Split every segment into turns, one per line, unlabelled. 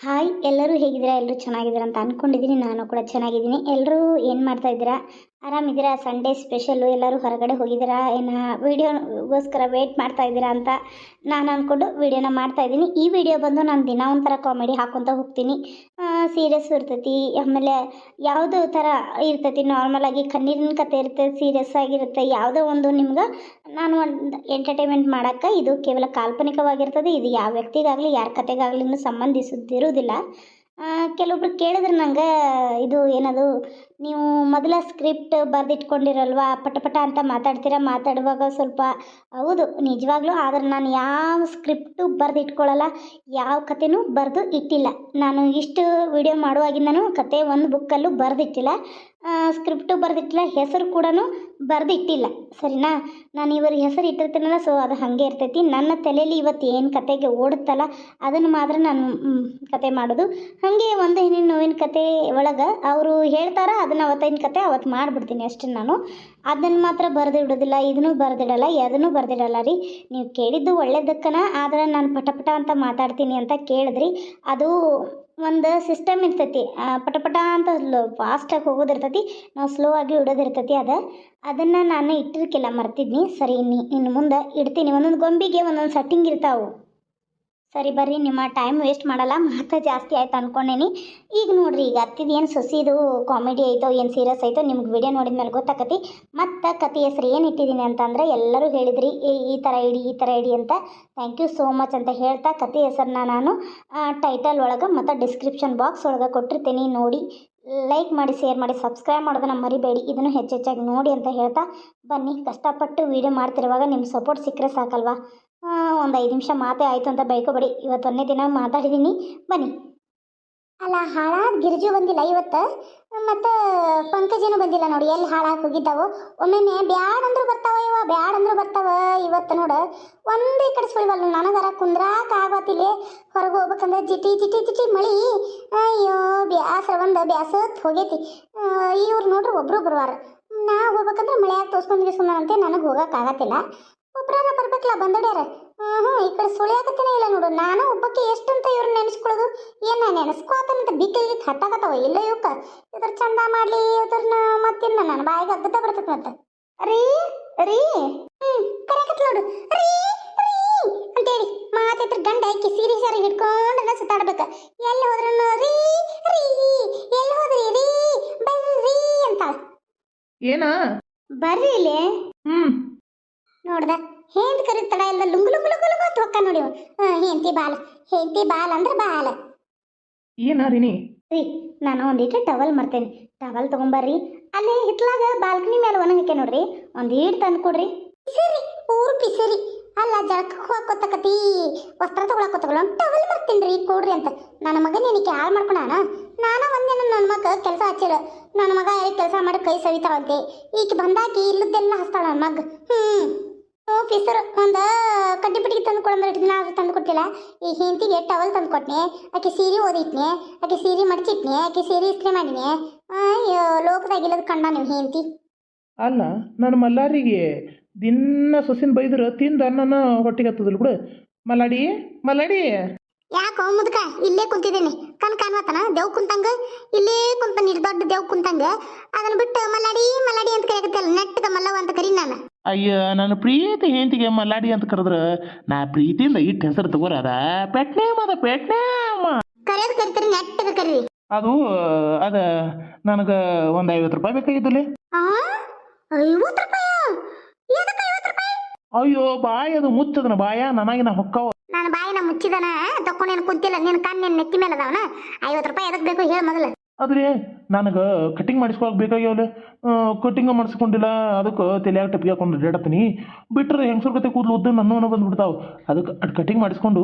Hi, ಎಲ್ಲರೂ ಹೇಗಿದ್ದೀರಾ? ಎಲ್ಲರೂ ಚೆನ್ನಾಗಿದ್ದೀರಾ ಅಂತ ಅಂದ್ಕೊಂಡಿದ್ದೀನಿ ನಾನು ಕೂಡ ಚೆನ್ನಾಗಿದ್ದೀನಿ. ಎಲ್ಲರೂ ಏನು ಮಾಡ್ತಾ ಇದ್ದೀರಾ? ಆರಾಮಿದ್ದೀರಾ? ಸಂಡೇ ಸ್ಪೆಷಲ್ಲು ಎಲ್ಲರೂ ಹೊರಗಡೆ ಹೋಗಿದ್ದೀರಾ? ಏನು ವೀಡಿಯೋಗೋಸ್ಕರ ವೆಯ್ಟ್ ಮಾಡ್ತಾ ಇದ್ದೀರಾ ಅಂತ ನಾನು ಅಂದ್ಕೊಂಡು ವೀಡಿಯೋನ ಮಾಡ್ತಾ ಇದ್ದೀನಿ. ಈ ವಿಡಿಯೋ ಬಂದು ನಾನು ದಿನ ಒಂಥರ ಕಾಮಿಡಿ ಹಾಕ್ಕೊತ ಹೋಗ್ತೀನಿ. ಸೀರಿಯಸ್ ಇರ್ತೈತಿ. ಆಮೇಲೆ ಯಾವುದೋ ಥರ ಇರ್ತೈತಿ ನಾರ್ಮಲಾಗಿ ಕಣ್ಣೀರಿನ ಕತೆ ಇರುತ್ತೆ ಸೀರಿಯಸ್ ಆಗಿರುತ್ತೆ, ಯಾವುದೋ ಒಂದು ನಿಮ್ಗೆ ನಾನು ಒಂದು ಎಂಟರ್ಟೈನ್ಮೆಂಟ್ ಮಾಡೋಕ್ಕೆ ಇದು ಕೇವಲ ಕಾಲ್ಪನಿಕವಾಗಿರ್ತದೆ, ಇದು ಯಾವ ವ್ಯಕ್ತಿಗಾಗಲಿ, ಯಾರ ಕತೆಗಾಗಲಿ ಸಂಬಂಧಿಸುತ್ತಿರುವುದಿಲ್ಲ ಕೆಲವೊಬ್ರು ಕೇಳಿದ್ರೆ ನಂಗೆ ಇದು ಏನದು ನೀವು ಮೊದಲ ಸ್ಕ್ರಿಪ್ಟ್ ಬರೆದಿಟ್ಕೊಂಡಿರಲ್ವಾ? ಪಟ ಪಟ ಅಂತ ಮಾತಾಡ್ತೀರಾ? ಮಾತಾಡುವಾಗ ಸ್ವಲ್ಪ, ಹೌದು, ನಿಜವಾಗ್ಲೂ, ಆದ್ರೆ ನಾನು ಯಾವ ಸ್ಕ್ರಿಪ್ಟು ಬರೆದಿಟ್ಕೊಳ್ಳಲ್ಲ ಯಾವ ಕಥೆನೂ ಬರೆದು ಇಟ್ಟಿಲ್ಲ. ನಾನು ಇಷ್ಟು ವಿಡಿಯೋ ಮಾಡುವಾಗಿಂದನೂ ಕತೆ ಒಂದು ಬುಕ್ಕಲ್ಲೂ ಬರೆದಿಟ್ಟಿಲ್ಲ. ಸ್ಕ್ರಿಪ್ಟು ಬರೆದಿಟ್ಟಿಲ್ಲ, ಹೆಸರು ಕೂಡ ಬರೆದಿಟ್ಟಿಲ್ಲ. ಸರಿನಾ? ನಾನು ಇವ್ರ ಹೆಸರು ಇಟ್ಟಿರ್ತೀನಲ್ಲ ಸೊ ಅದು ಹಾಗೆ ಇರ್ತೈತಿ. ನನ್ನ ತಲೆಯಲ್ಲಿ ಇವತ್ತು ಏನು ಕತೆಗೆ ಓಡುತ್ತಲ್ಲ, ಅದನ್ನು ಮಾತ್ರ ನಾನು ಕತೆ ಮಾಡೋದು. ಹಾಗೆ ಒಂದು ಹೆಣ್ಣಿನ ನೋವಿನ ಕತೆ ಒಳಗೆ, ಅವರು ಹೇಳ್ತಾರ ಅದನ್ನು ಅವತ್ತಿನ ಕತೆ ಅವತ್ತು ಮಾಡಿಬಿಡ್ತೀನಿ ಅಷ್ಟೇ ನಾನು. ಅದನ್ನು ಮಾತ್ರ ಬರೆದಿಡೋದಿಲ್ಲ ಇದನ್ನೂ ಬರೆದಿಡಲ್ಲ ಅದನ್ನು ಬರೆದಿಡಲ್ಲ ರೀ. ನೀವು ಕೇಳಿದ್ದು ಒಳ್ಳೇದಕ್ಕನ, ಆದ್ರೆ ನಾನು ಪಟಪಟ ಪಟ ಅಂತ ಮಾತಾಡ್ತೀನಿ ಅಂತ ಕೇಳಿದ್ರಿ. ಅದು ಒಂದು ಸಿಸ್ಟಮ್ ಇರ್ತೈತಿ. ಪಟಪಟ ಪಟ ಪಟ ಅಂತ ಫಾಸ್ಟಾಗಿ ಹೋಗೋದಿರ್ತೈತಿ ನಾವು ಸ್ಲೋ ಆಗಿ ಇಡೋದಿರ್ತೈತಿ ಅದು. ಅದನ್ನು ನಾನು ಇಟ್ಟಿರ್ಕಿಲ್ಲ, ಮರ್ತಿದ್ನಿ. ಸರಿ ಇನ್ನು ಇನ್ನು ಮುಂದೆ ಇಡ್ತೀನಿ. ಒಂದೊಂದು ಗೊಂಬಿಗೆ ಒಂದೊಂದು ಸೆಟ್ಟಿಂಗ್ ಇರ್ತಾವೆ. ಸರಿ ಬರ್ರಿ, ನಿಮ್ಮ ಟೈಮ್ ವೇಸ್ಟ್ ಮಾಡಲ್ಲ, ಮಾತ್ರ ಜಾಸ್ತಿ ಆಯ್ತು ಅನ್ಕೊಂಡೇನಿ. ಈಗ ನೋಡ್ರಿ, ಈಗ ಹತ್ತಿದ ಏನು ಸೊಸಿದು ಕಾಮಿಡಿ ಐತೋ, ಏನು ಸೀರಿಯಸ್ ಐತೋ, ನಿಮ್ಗೆ ವಿಡಿಯೋ ನೋಡಿದ ಮೇಲೆ ಗೊತ್ತಾಕತಿ. ಮತ್ತು ಕತೆ ಹೆಸರು ಏನು ಇಟ್ಟಿದ್ದೀನಿ ಅಂತಂದ್ರೆ ಎಲ್ಲರೂ ಹೇಳಿದ್ರಿ ಈ ಥರ ಇಡಿ, ಈ ಥರ ಇಡಿ ಅಂತ. ಥ್ಯಾಂಕ್ ಯು ಸೋ ಮಚ್ ಅಂತ ಹೇಳ್ತಾ ಕತೆ ಹೆಸರನ್ನ ನಾನು ಟೈಟಲ್ ಒಳಗೆ ಮತ್ತು ಡಿಸ್ಕ್ರಿಪ್ಷನ್ ಬಾಕ್ಸ್ ಒಳಗೆ ಕೊಟ್ಟಿರ್ತೀನಿ. ನೋಡಿ ಲೈಕ್ ಮಾಡಿ ಶೇರ್ ಮಾಡಿ ಸಬ್ಸ್ಕ್ರೈಬ್ ಮಾಡೋದನ್ನ ಮರಿಬೇಡಿ. ಇದನ್ನು ಹೆಚ್ಚೆಚ್ಚಾಗಿ ನೋಡಿ ಅಂತ ಹೇಳ್ತಾ ಬನ್ನಿ. ಕಷ್ಟಪಟ್ಟು ವಿಡಿಯೋ ಮಾಡ್ತಿರುವಾಗ ನಿಮ್ಮ ಸಪೋರ್ಟ್ ಸಿಕ್ಕರೆ ಸಾಕಲ್ವಾ? ಒಂದು ಐದು ನಿಮಿಷ ಮಾತೆ ಆಯಿತು ಅಂತ ಬೈಕೋಬೇಡಿ. ಇವತ್ತು ಒಂದೇ ದಿನ ಮಾತಾಡಿದ್ದೀನಿ ಬನ್ನಿ. ಅಲ್ಲ, ಹಾಳಾದ ಗಿರಿಜು ಬಂದಿಲ್ಲ ಇವತ್ತು? ಮತ್ತು ಪಂಕಜನೂ ಬಂದಿಲ್ಲ ನೋಡಿ. ಎಲ್ಲಿ ಹಾಳಾಗಿ ಹೋಗಿದ್ದಾವು? ಒಮ್ಮೊಮ್ಮೆ ಬ್ಯಾಡ್ ಅಂದ್ರೂ ಬರ್ತಾವ ಇವ ಬ್ಯಾಡ ಅಂದ್ರೂ ಬರ್ತಾವ ಇವತ್ತು ನೋಡು. ಒಂದೇ ಕಡೆ ಸುಳಿವಲ್ಲ ನನಗರ ಕುಂದ್ರಾಕ ಆಗತ್ತಿಲ್ಲ ಹೊರಗೆ ಹೋಗ್ಬೇಕಂದ್ರೆ ಜಿಟಿ ಜಿಟಿ ಜಿಟಿ ಮಳಿ. ಅಯ್ಯೋ, ಬ್ಯಾಸರ ಒಂದು ಬ್ಯಾಸತ್ ಹೋಗೈತಿ. ಇವ್ರು ನೋಡ್ರಿ ಒಬ್ರು ಬರುವಾರ. ನಾ ಹೋಗ್ಬೇಕಂದ್ರೆ ಮಳೆಯಾಗ ತೋರ್ಸ್ಕೊಂಡು ಗಿಸ್ಕೊಂಡಂತೆ ನನಗೆ ಹೋಗಕ್ಕಾಗತ್ತಿಲ್ಲ ಒಬ್ರಾರ ಬರ್ಬೇಕಲ್ಲ ಬಂದಡ್ಯಾರ? ಹ್ಞೂ ಈ ಕಡೆ ಸುಳಿಯಾಕತ್ತೇನೆ ಇಲ್ಲ ನೋಡು. ನಾನು ಒಬ್ಬಕ್ಕೆ ಎಷ್ಟಂತ ಇವ್ರು ನೆನೆಸ್ಕೊಳ್ಳೋದು? ಏನು ನೆನೆಸ್ಕೋತಂತ ಬಿಕ್ಕಿಗೆ ಹತ್ತಾಗತ್ತವ ಇಲ್ಲ ಇವಕ್ಕ ಇದ್ರ ಚಂದ ಮಾಡ್ಲಿ ಇದ್ರನ್ನ ಮತ್ತಿನ್ನ ನನ್ನ ಬಾಯಿಗೆ ಅಗ್ಗದ ಬರ್ತದೆ ಮತ್ತೆ. ರೀ ರೀ. ಹ್ಞೂ ಕರೆಕತ್ ನೋಡು. ರೀ ರೀ ಅಂತೇಳಿ ಮಾತೈತ್ರ ಗಂಡ ಐಕಿ ಸೀರಿಯಸ್ ಆಗಿ ಹಿಡ್ಕೊಂಡು ಸುತ್ತಾಡ್ಬೇಕು. ಎಲ್ಲಿ ಹೋದ್ರನು ರೀ ರೀ. ಎಲ್ಲಿ ಹೋದ್ರಿ ರೀ. ಬರ್ರಿ ಅಂತ
ಏನ?
ಬರ್ರಿ ಇಲ್ಲಿ?
ಹ್ಮ್.
ನೋಡ್ದ? ಹೇಂತ ಕರೀದ್ ತಡ ಇಲ್ಲ ಲುಂಗು ಲುಂಗು ಲುಂಗು ಲುಂಗು ಅಂತ ಹೊಕ್ಕ ನೋಡಿ ಹೇಂತಿ ಬಾಲ್. ಹೇಂತಿ ಬಾಲ್ ಅಂದ್ರೆ ಬಾಲ್.
ಏನ ರೀನಿ
ರೀ ನಾನು ಒಂದಿಟ್ಟು ಟವಲ್ ಮರ್ತೇನೆ. ಟವಲ್ ತಗೊಂಬರ್ರಿ. ಅಲ್ಲೇ ಹಿತ್ಲಾಗ ಬಾಲ್ಕನಿ ಮೇಲೆ ಒಣಗಕ್ಕೆ ನೋಡ್ರಿ. ಒಂದ್ ಈಡ್ ತಂದು ಕೊಡ್ರಿ. ಸರಿ ಊರು ಪಿಸರಿ. ಅಲ್ಲ ಜಳಕಕ್ಕೆ ಹೋಗ್ಕೊತಕತಿ. ವಸ್ತ್ರ ತಗೊಳಕೋತಗೊಳ ಟವಲ್ ರೀ ಕೊಡ್ರಿ ಅಂತ. ನನ್ನ ಮಗನ ನಿನಗೆ ಹಾಳು ಮಾಡ್ಕೊಳಣ ನಾನು ಒಂದಿನ ನನ್ನ ಮಗ ಕೆಲಸ ಹಚ್ಚಿರ ನನ್ನ ಮಗ ಕೆಲಸ ಮಾಡಿ ಕೈ ಸವಿತಾವಂತೆ ಈಕೆ ಬಂದಾಕಿ ಇಲ್ಲದೆಲ್ಲ ಹಸ್ತಾಳ ನನ್ನ ಮಗ. ಹ್ಞೂ ಪಿಸರು ಒಂದು ಕಡ್ಡಿ ಪಿಟಿಗೆ ತಂದು ಕೊಡಂದ್ರೆ ದಿನ ಆದ್ರೂ ತಂದು ಕೊಟ್ಟಿಲ್ಲ. ಈ ಹೆಂಡತಿಗೆ ಟವಲ್ ತಂದು ಕೊಟ್ನೆ ಆಕೆ ಸೀರೆ ಓದಿಟ್ನಿ ಆಕೆ ಸೀರೆ ಮಡಚಿಟ್ನೆ ಆಕೆ ಸೀರೆ ಇಸ್ತ್ರಿ ಮಾಡಿನಿ ಅಯ್ಯೋ ಲೋಕದಾಗಿಲ್ಲದ ಕಂಡ ನೀವು ಹೆಂಡತಿ.
ಅಲ್ಲ ನನ್ನ ಮಲ್ಲಾರಿಗೆ ದಿನ ಸೊಸಿನ ಬೈದ್ರ ತಿಂದ ಅನ್ನನ ಹೊಟ್ಟಿಗೆ ಹತ್ತದಲ್ಲ ಬಿಡು. ಮಲ್ಲಾಡಿ ಮಲ್ಲಾಡಿ.
ಯಾಕೋ ಮುದ್ಕ ಇಲ್ಲೇ ಕುಂತಿದ್ದೀನಿ. ಕಣ್ ಕಾಣ್ವತ್ತನ ದೇವ್ ಕುಂತಂಗ? ಇಲ್ಲೇ ಕುಂತ ನೀರು ದೊಡ್ಡ ದೇವ್ ಕುಂತಂಗ? ಅದನ್ನ ಬಿಟ್ಟು ಮಲ್ಲಾಡಿ ಮಲ್ಲಾಡಿ ಅಂತ ಕರೆಯಕತ್ತಲ್ಲ ನೆಟ್ಟಗ ಮಲ್ಲವ ಅಂತ ಕರಿ ನಾನು.
ಅಯ್ಯ ನನ್ನ ಪ್ರೀತಿ ಹೆಂಡತಿಗೆ ಮಲ್ಲಾಡಿ ಅಂತ ಕರೆದ್ರೆ ನಾ ಪ್ರೀತಿಯಿಂದ ಇಟ್ಟು ಹೆಸರು ಅದ ಪೆಟ್ನೇಮ್ ಅದ ಪೆಟ್ನೇಮ್
ಕರೆಯೋದು ಕರಿತಾರೆ ನೆಟ್ಟಗ ಕರೀರಿ.
ಅದು ಅದ ನನಗೆ ಒಂದು ಐವತ್ತು ರೂಪಾಯಿ ಬೇಕಾಗಿದ್ದಲ್ಲಿ
ಐವತ್ತು ರೂಪಾಯಿ?
ಅಯ್ಯೋ ಬಾಯಿ ಅದು ಮುಚ್ಚದನ ಬಾಯ ನನಗಿನ ಹೊಕ್ಕವ.
ನಾನು ಬಾಯಿನ ಮುಚ್ಚಿದನ ತಕ್ಕೊಂಡೇನು ಕುಂತಿಲ್ಲ ನಿನ್ನ ಕಣ್ಣು ನೆತ್ತಿ ಮೇಲೆ ಅದಾವನ. ಐವತ್ತು ರೂಪಾಯಿ ಎದಕ್ಕೆ ಬೇಕು ಹೇಳ ಮೊದಲು.
ಆದ್ರೆ ನನಗೆ ಕಟಿಂಗ್ ಮಾಡಿಸ್ಕೊಳಕ್ ಬೇಕಾಗ್ಯಾವಲ್ಲ ಕಟಿಂಗ್ ಮಾಡಿಸ್ಕೊಂಡಿಲ್ಲ, ಅದಕ್ಕೆ ತಲೆಯಾಗ ಟಪ್ಪಿಗೆ ಹಾಕೊಂಡು ಅಡ್ಡಾಡತ್ತೀನಿ. ಬಿಟ್ರೆ ಹೆಂಗಸರ ಕತೆ ಕೂದಲು ಉದ್ದ ನನ್ನ ಬಂದ್ಬಿಡ್ತಾವ. ಅದಕ್ಕೆ ಅಟ್ ಕಟಿಂಗ್ ಮಾಡಿಸ್ಕೊಂಡು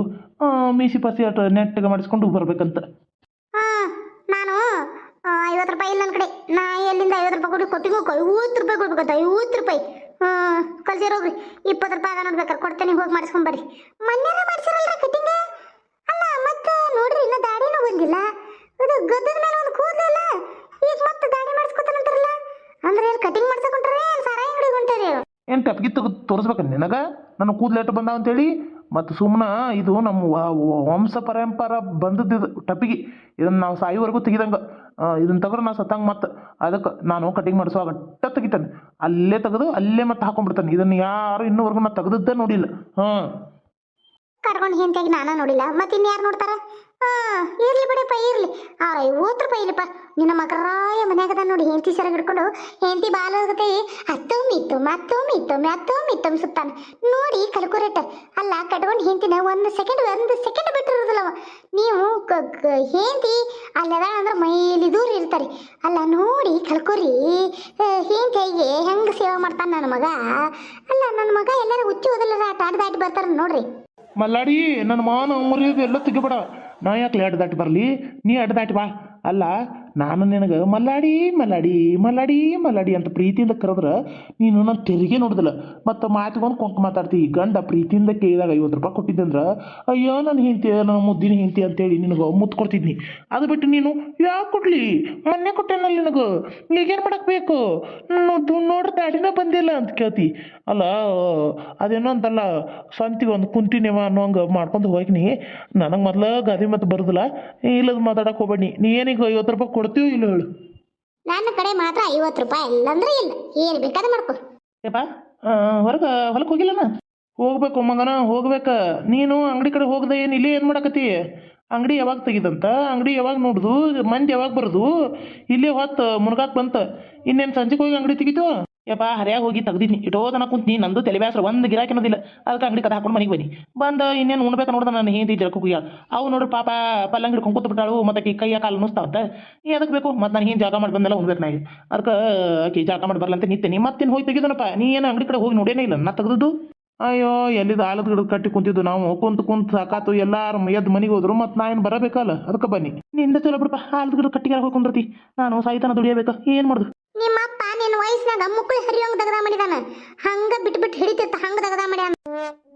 ಮೀಸಿ ಪಾಸಿ ಅಟ್ ನೆಟ್ಟಿಗೆ ಮಾಡಿಸ್ಕೊಂಡು ಬರ್ಬೇಕಂತ.
ನಾನು ಐವತ್ತು ರೂಪಾಯಿ ಇಲ್ಲ ನನ್ನ ಕಡೆ. ನಾ ಎಲ್ಲಿಂದ ಐವತ್ತು ರೂಪಾಯಿ ಕೊಡಿ ಕೊಟ್ಟಿಗೂ ಐವತ್ತು ರೂಪಾಯಿ ಕೊಡ್ಬೇಕಂತ, ಐವತ್ತು ರೂಪಾಯಿ. ಹಾಂ ಕಳ್ಸಿರೋಗ್ರಿ ಇಪ್ಪತ್ತು ರೂಪಾಯಿ ಅದ ನೋಡ್ಬೇಕಾರೆ ಕೊಡ್ತೇನೆ, ಹೋಗಿ ಮಾಡಿಸ್ಕೊಂಡ್ ಬರ್ರಿ. ಮೊನ್ನೆನ ಮಾಡಿಸಿರಲ್ರಿ ಕಟಿಂಗ್ ಅಲ್ಲ, ಮತ್ತೆ ನೋಡ್ರಿ, ಇನ್ನ ದಾಡಿನೂ ಬಂದಿಲ್ಲ. ಇದು ಗದ್ದದ ಮೇಲೆ ಒಂದು ಕೂದಲಲ್ಲ ಈಗ ಮತ್ತೆ ದಾಡಿ ಮಾಡಿಸ್ಕೊತಾನಂತಾರಲ್ಲ ಅಂದ್ರೆ ಏನು ಕಟಿಂಗ್ ಮಾಡ್ಸಕೊಂಡ್ರೆ ಏನು ಸಾರಾಯಿ ಅಂಗಡಿಗೆ ಹೊಂಟಾರಿ
ಏನು ಟಪ್ಗಿ ತೆಗೆದು ತೋರಿಸ್ಬೇಕ ನಿನಗೆ? ನನ್ನ ಕೂದಲು ಎಷ್ಟು ಬಂದಾವ ಅಂತೇಳಿ? ಮತ್ತು ಸುಮ್ಮನೆ ಇದು ನಮ್ಮ ವಂಶ ಪರಂಪರ ಬಂದದ್ದು ಟಪಿಗೆ ಇದನ್ನು ನಾವು ಸಾಯುವರೆಗೂ ತೆಗಿದಂಗೆ. ಇದನ್ನು ತೆಗೆದ್ರೆ ನಾ ಸತ್ತಂಗೆ ಮತ್ತೆ ಅದಕ್ಕೆ ನಾನು ಕಟಿಂಗ್ ಮಾಡಿಸುವಾಗ ಅಟ್ಟ ತೆಗಿತಾನೆ. ಅಲ್ಲೇ ತೆಗೆದು ಅಲ್ಲೇ ಮತ್ತೆ ಹಾಕೊಂಡ್ಬಿಡ್ತಾನೆ ಇದನ್ನು ಯಾರು ಇನ್ನೂವರೆಗೂ ನಾ ತೆಗೆದದ್ದೇ ನೋಡಿಲ್ಲ. ಹಾಂ.
ಕರ್ಕೊಂಡು ಹಿಂತಾಗಿ ನಾನು ನೋಡಿಲ್ಲ. ಮತ್ತೆ ಇನ್ಯಾರು ನೋಡ್ತಾರ? ಹಾ ಇರ್ಲಿ ಬಿಡಪ್ಪ, ಇರ್ಲಿ. ಆ ಐವತ್ತು ರೂಪಾಯಿ ಇಲ್ಲಪ್ಪ, ನಿನ್ನ ಮಗರಾಯ ಮನ್ಯಾಗದ ನೋಡಿ ಹೆಂಡತಿ ಸರ ಹಿಡ್ಕೊಂಡು ಹೆಂಡತಿ ಬಾಲಗತೆ ಹತ್ತು ಮಿತ್ತು ಮತ್ತು ಮಿತ್ತು ಮತ್ತು ಮಿತ್ತು ಸುತ್ತಾನ ನೋಡಿ ಕಲ್ಕುರೇಟ, ಅಲ್ಲ ಕಟ್ಕೊಂಡು ಹೆಂಡತಿನ ಒಂದು ಸೆಕೆಂಡ್ ಒಂದು ಸೆಕೆಂಡ್ ಬಿಟ್ಟಿರೋದಿಲ್ಲ ಅವ. ನೀವು ಹೆಂಡತಿ ಅಲ್ಲದ ಅಂದ್ರೆ ಮೈಲಿ ದೂರ ಇರ್ತಾರೆ. ಅಲ್ಲ ನೋಡಿ ಕಲ್ಕೊರಿ ಹೆಂಡತಿಗೆ ಹೆಂಗೆ ಸೇವೆ ಮಾಡ್ತಾನೆ ನನ್ನ ಮಗ? ಅಲ್ಲ ನನ್ನ ಮಗ ಎಲ್ಲರೂ ಹುಚ್ಚು ಹೋದಲ್ಲ ಆಟ ಆಡ್ ಬರ್ತಾರೆ ಬರ್ತಾರ ನೋಡ್ರಿ.
ಮಲ್ಲಾಡಿ, ನನ್ನ ಮಾನ ಮುರಿಯೋದು ಎಲ್ಲ ತೆಗಿಬೇಡ. ನಾ ಯಾಕೆ ಅಡ್ಡ ದಾಟಿ ಬರಲಿ? ನೀ ಅಡ್ಡ ದಾಟಿ ಬಾ. ಅಲ್ಲ ನಾನು ನಿನಗೆ ಮಲ್ಲಾಡಿ ಮಲ್ಲಾಡಿ ಮಲ್ಲಾಡಿ ಮಲ್ಲಾಡಿ ಅಂತ ಪ್ರೀತಿಯಿಂದ ಕರೆದ್ರೆ ನೀನು ನನ್ನ ತೆರಿಗೆ ನೋಡಿದಿಲ್ಲ. ಮತ್ತು ಮಾತುಕೊಂಡು ಕೊಂಕು ಮಾತಾಡ್ತಿ. ಗಂಡ ಪ್ರೀತಿಯಿಂದ ಕೇಳಿದಾಗ ಐವತ್ತು ರೂಪಾಯಿ ಕೊಟ್ಟಿದ್ದಂದ್ರೆ ಅಯ್ಯೋ, ನನ್ನ ಹಿಂತಿ ನನ್ನ ಮುದ್ದಿನ ಹಿಂತಿ ಅಂತೇಳಿ ನಿನಗೆ ಮುತ್ತು ಕೊಡ್ತಿದ್ನಿ. ಅದು ಬಿಟ್ಟು ನೀನು ಯಾಕೆ ಕೊಡ್ಲಿ? ಮೊನ್ನೆ ಕೊಟ್ಟೆನಲ್ಲ ನಿನಗೆ. ಈಗೇನು ಮಾಡಕ್ಕೆ ಬೇಕು? ನೋಡು ನೋಡ್ರಿ ದಾಡಿನ ಬಂದಿಲ್ಲ ಅಂತ ಕೇಳ್ತಿ. ಅಲ್ಲ, ಅದೇನೋ ಅಂತಲ್ಲ ಸ್ವಂತಿಗೆ ಒಂದು ಕುಂತಿನೇವ ಅನ್ನೋಂಗೆ ಮಾಡ್ಕೊಂಡು ಹೋಗಿನಿ. ನನಗೆ ಮೊದಲ ಗಾದಿ ಮತ್ತು ಬರೋದಿಲ್ಲ. ಇಲ್ಲದ ಮಾತಾಡಕ್ಕೆ ಹೋಗ್ಬೇಡಿ. ನೀ ಏನೀಗ ಐವತ್ತು ರೂಪಾಯಿ ಕೊಡ್ತೀವೋ ಇಲ್ಲ ಹೇಳು.
ನನ್ನ ಕಡೆ ಮಾತ್ರ ಐವತ್ತು ರೂಪಾಯಿ ಇಲ್ಲಂದ್ರೆ ಇಲ್ಲ. ಏನು ಬೇಕಾದ್ರೆ ಮಾಡ್ಕೊ.
ಏಪ್ಪ ಹೊರಗೆ ಹೊಲಕ್ಕೆ ಹೋಗಿಲ್ಲನ? ಹೋಗ್ಬೇಕು ಮಗನ ಹೋಗ್ಬೇಕ. ನೀನು ಅಂಗಡಿ ಕಡೆ ಹೋಗದೆ ಏನು ಇಲ್ಲಿ ಏನು ಮಾಡಕತ್ತಿ? ಅಂಗಡಿ ಯಾವಾಗ ತೆಗಿದಂತ? ಅಂಗಡಿ ಯಾವಾಗ ನೋಡುದು? ಮಂದಿ ಯಾವಾಗ ಬರೋದು? ಇಲ್ಲೇ ಹೊತ್ತು ಮುನಗಾಕ್ ಬಂತ. ಇನ್ನೇನು ಸಂಜೆಗೆ ಹೋಗಿ ಅಂಗಡಿ ತೆಗಿತು ಯಪ್ಪ, ಹರಿಯಾಗ ಹೋಗಿ ತೆಗ್ದಿದ್ನಿ. ಇಟೋ ತನಕ ಕುಂತ ನೀ ನಂದು ತಲೆ ಬ್ಯಾಸ್ರ, ಒಂದು ಗಿರಾಕಿ ಅನ್ನೋದಿಲ್ಲ. ಅದಕ್ಕೆ ಅಂಗಡಿ ಕದ ಹಾಕೊಂಡು ಮನೆಗೆ ಬನ್ನಿ ಬಂದು ಇನ್ನೇನು ಉಣ್ಬೇಕು ನೋಡ್ದ ನಾನು ಹಿಂದಿ ಜಳಕ ಹೋಗ್ಯಾಳ. ಅವು ನೋಡ್ರಿ ಪಾಪ ಪಲ್ಲಂಗ್ ಹಿಡ್ಕೊಂಡು ಕೂತ್ ಬಿಟ್ಟಾಳು. ಮತ್ತೆ ಆಕಿ ಕೈಯ ಕಾಲು ನುಸ್ತಾವಂತ ಅದಕ್ಕೆ ಬೇಕು? ಮತ್ತೆ ನಾನು ಹಿಂಗೆ ಜಾಗ ಮಾಡಿ ಬಂದೆಲ್ಲ ಉಣ್ಬೇಕು ನಾಯಿ ಅದಕ್ಕೆ ಆಕಿ ಜಾಗ ಮಾಡಿ ಬರ್ಲಂತ ನಿಂತೇನಿ ಮತ್ತೇನು ಹೋಗಿ ತೆಗಿದನಪ್ಪ. ನೀ ಏನು ಅಂಗಡಿ ಕಡೆ ಹೋಗಿ ನೋಡೇನೇ ಇಲ್ಲ. ನಾ ತೆಗ್ದು ಅಯ್ಯೋ, ಎಲ್ಲಿದ ಆಲದ ಗಿಡದ ಕಟ್ಟಿ ಕುಂತಿದ್ದು ನಾವು? ಕುಂತ ಕುಂತ ಸಾಕಾತು. ಎಲ್ಲಾರು ಎದ್ದು ಮನೆಗೆ ಹೋದ್ರು. ಮತ್ತೆ ನಾ ಏನು ಬರಬೇಕಲ್ಲ? ಅದಕ್ಕೆ ಬನ್ನಿ. ನಿಂದ ಚಲೋ ಬಿಡಪ್ಪ. ಆಲದ ಗಿಡದ ಕಟ್ಟಿಗೆ ಹೋಗಿ ಕುಂದ್ರತಿ ನಾನು ಸಾಯ್ತಾನ ದುಡಿಯಬೇಕು. ಏನು ಮಾಡುದು?
ನಿಮ್ಮ ಅಪ್ಪ ನಿನ್ನ ವಯಸ್ಸಿನಾಗ ಮುಕ್ಕಳು ಹರಿಯೋಂಗ್ ದಗದ ಮಾಡಿದಾನ. ಹಂಗ ಬಿಟ್ ಬಿಟ್ಟು ಹಿಡಿತಿತ್ತ ಹಂಗ ದಗದ ಮಾಡ್ಯಾನ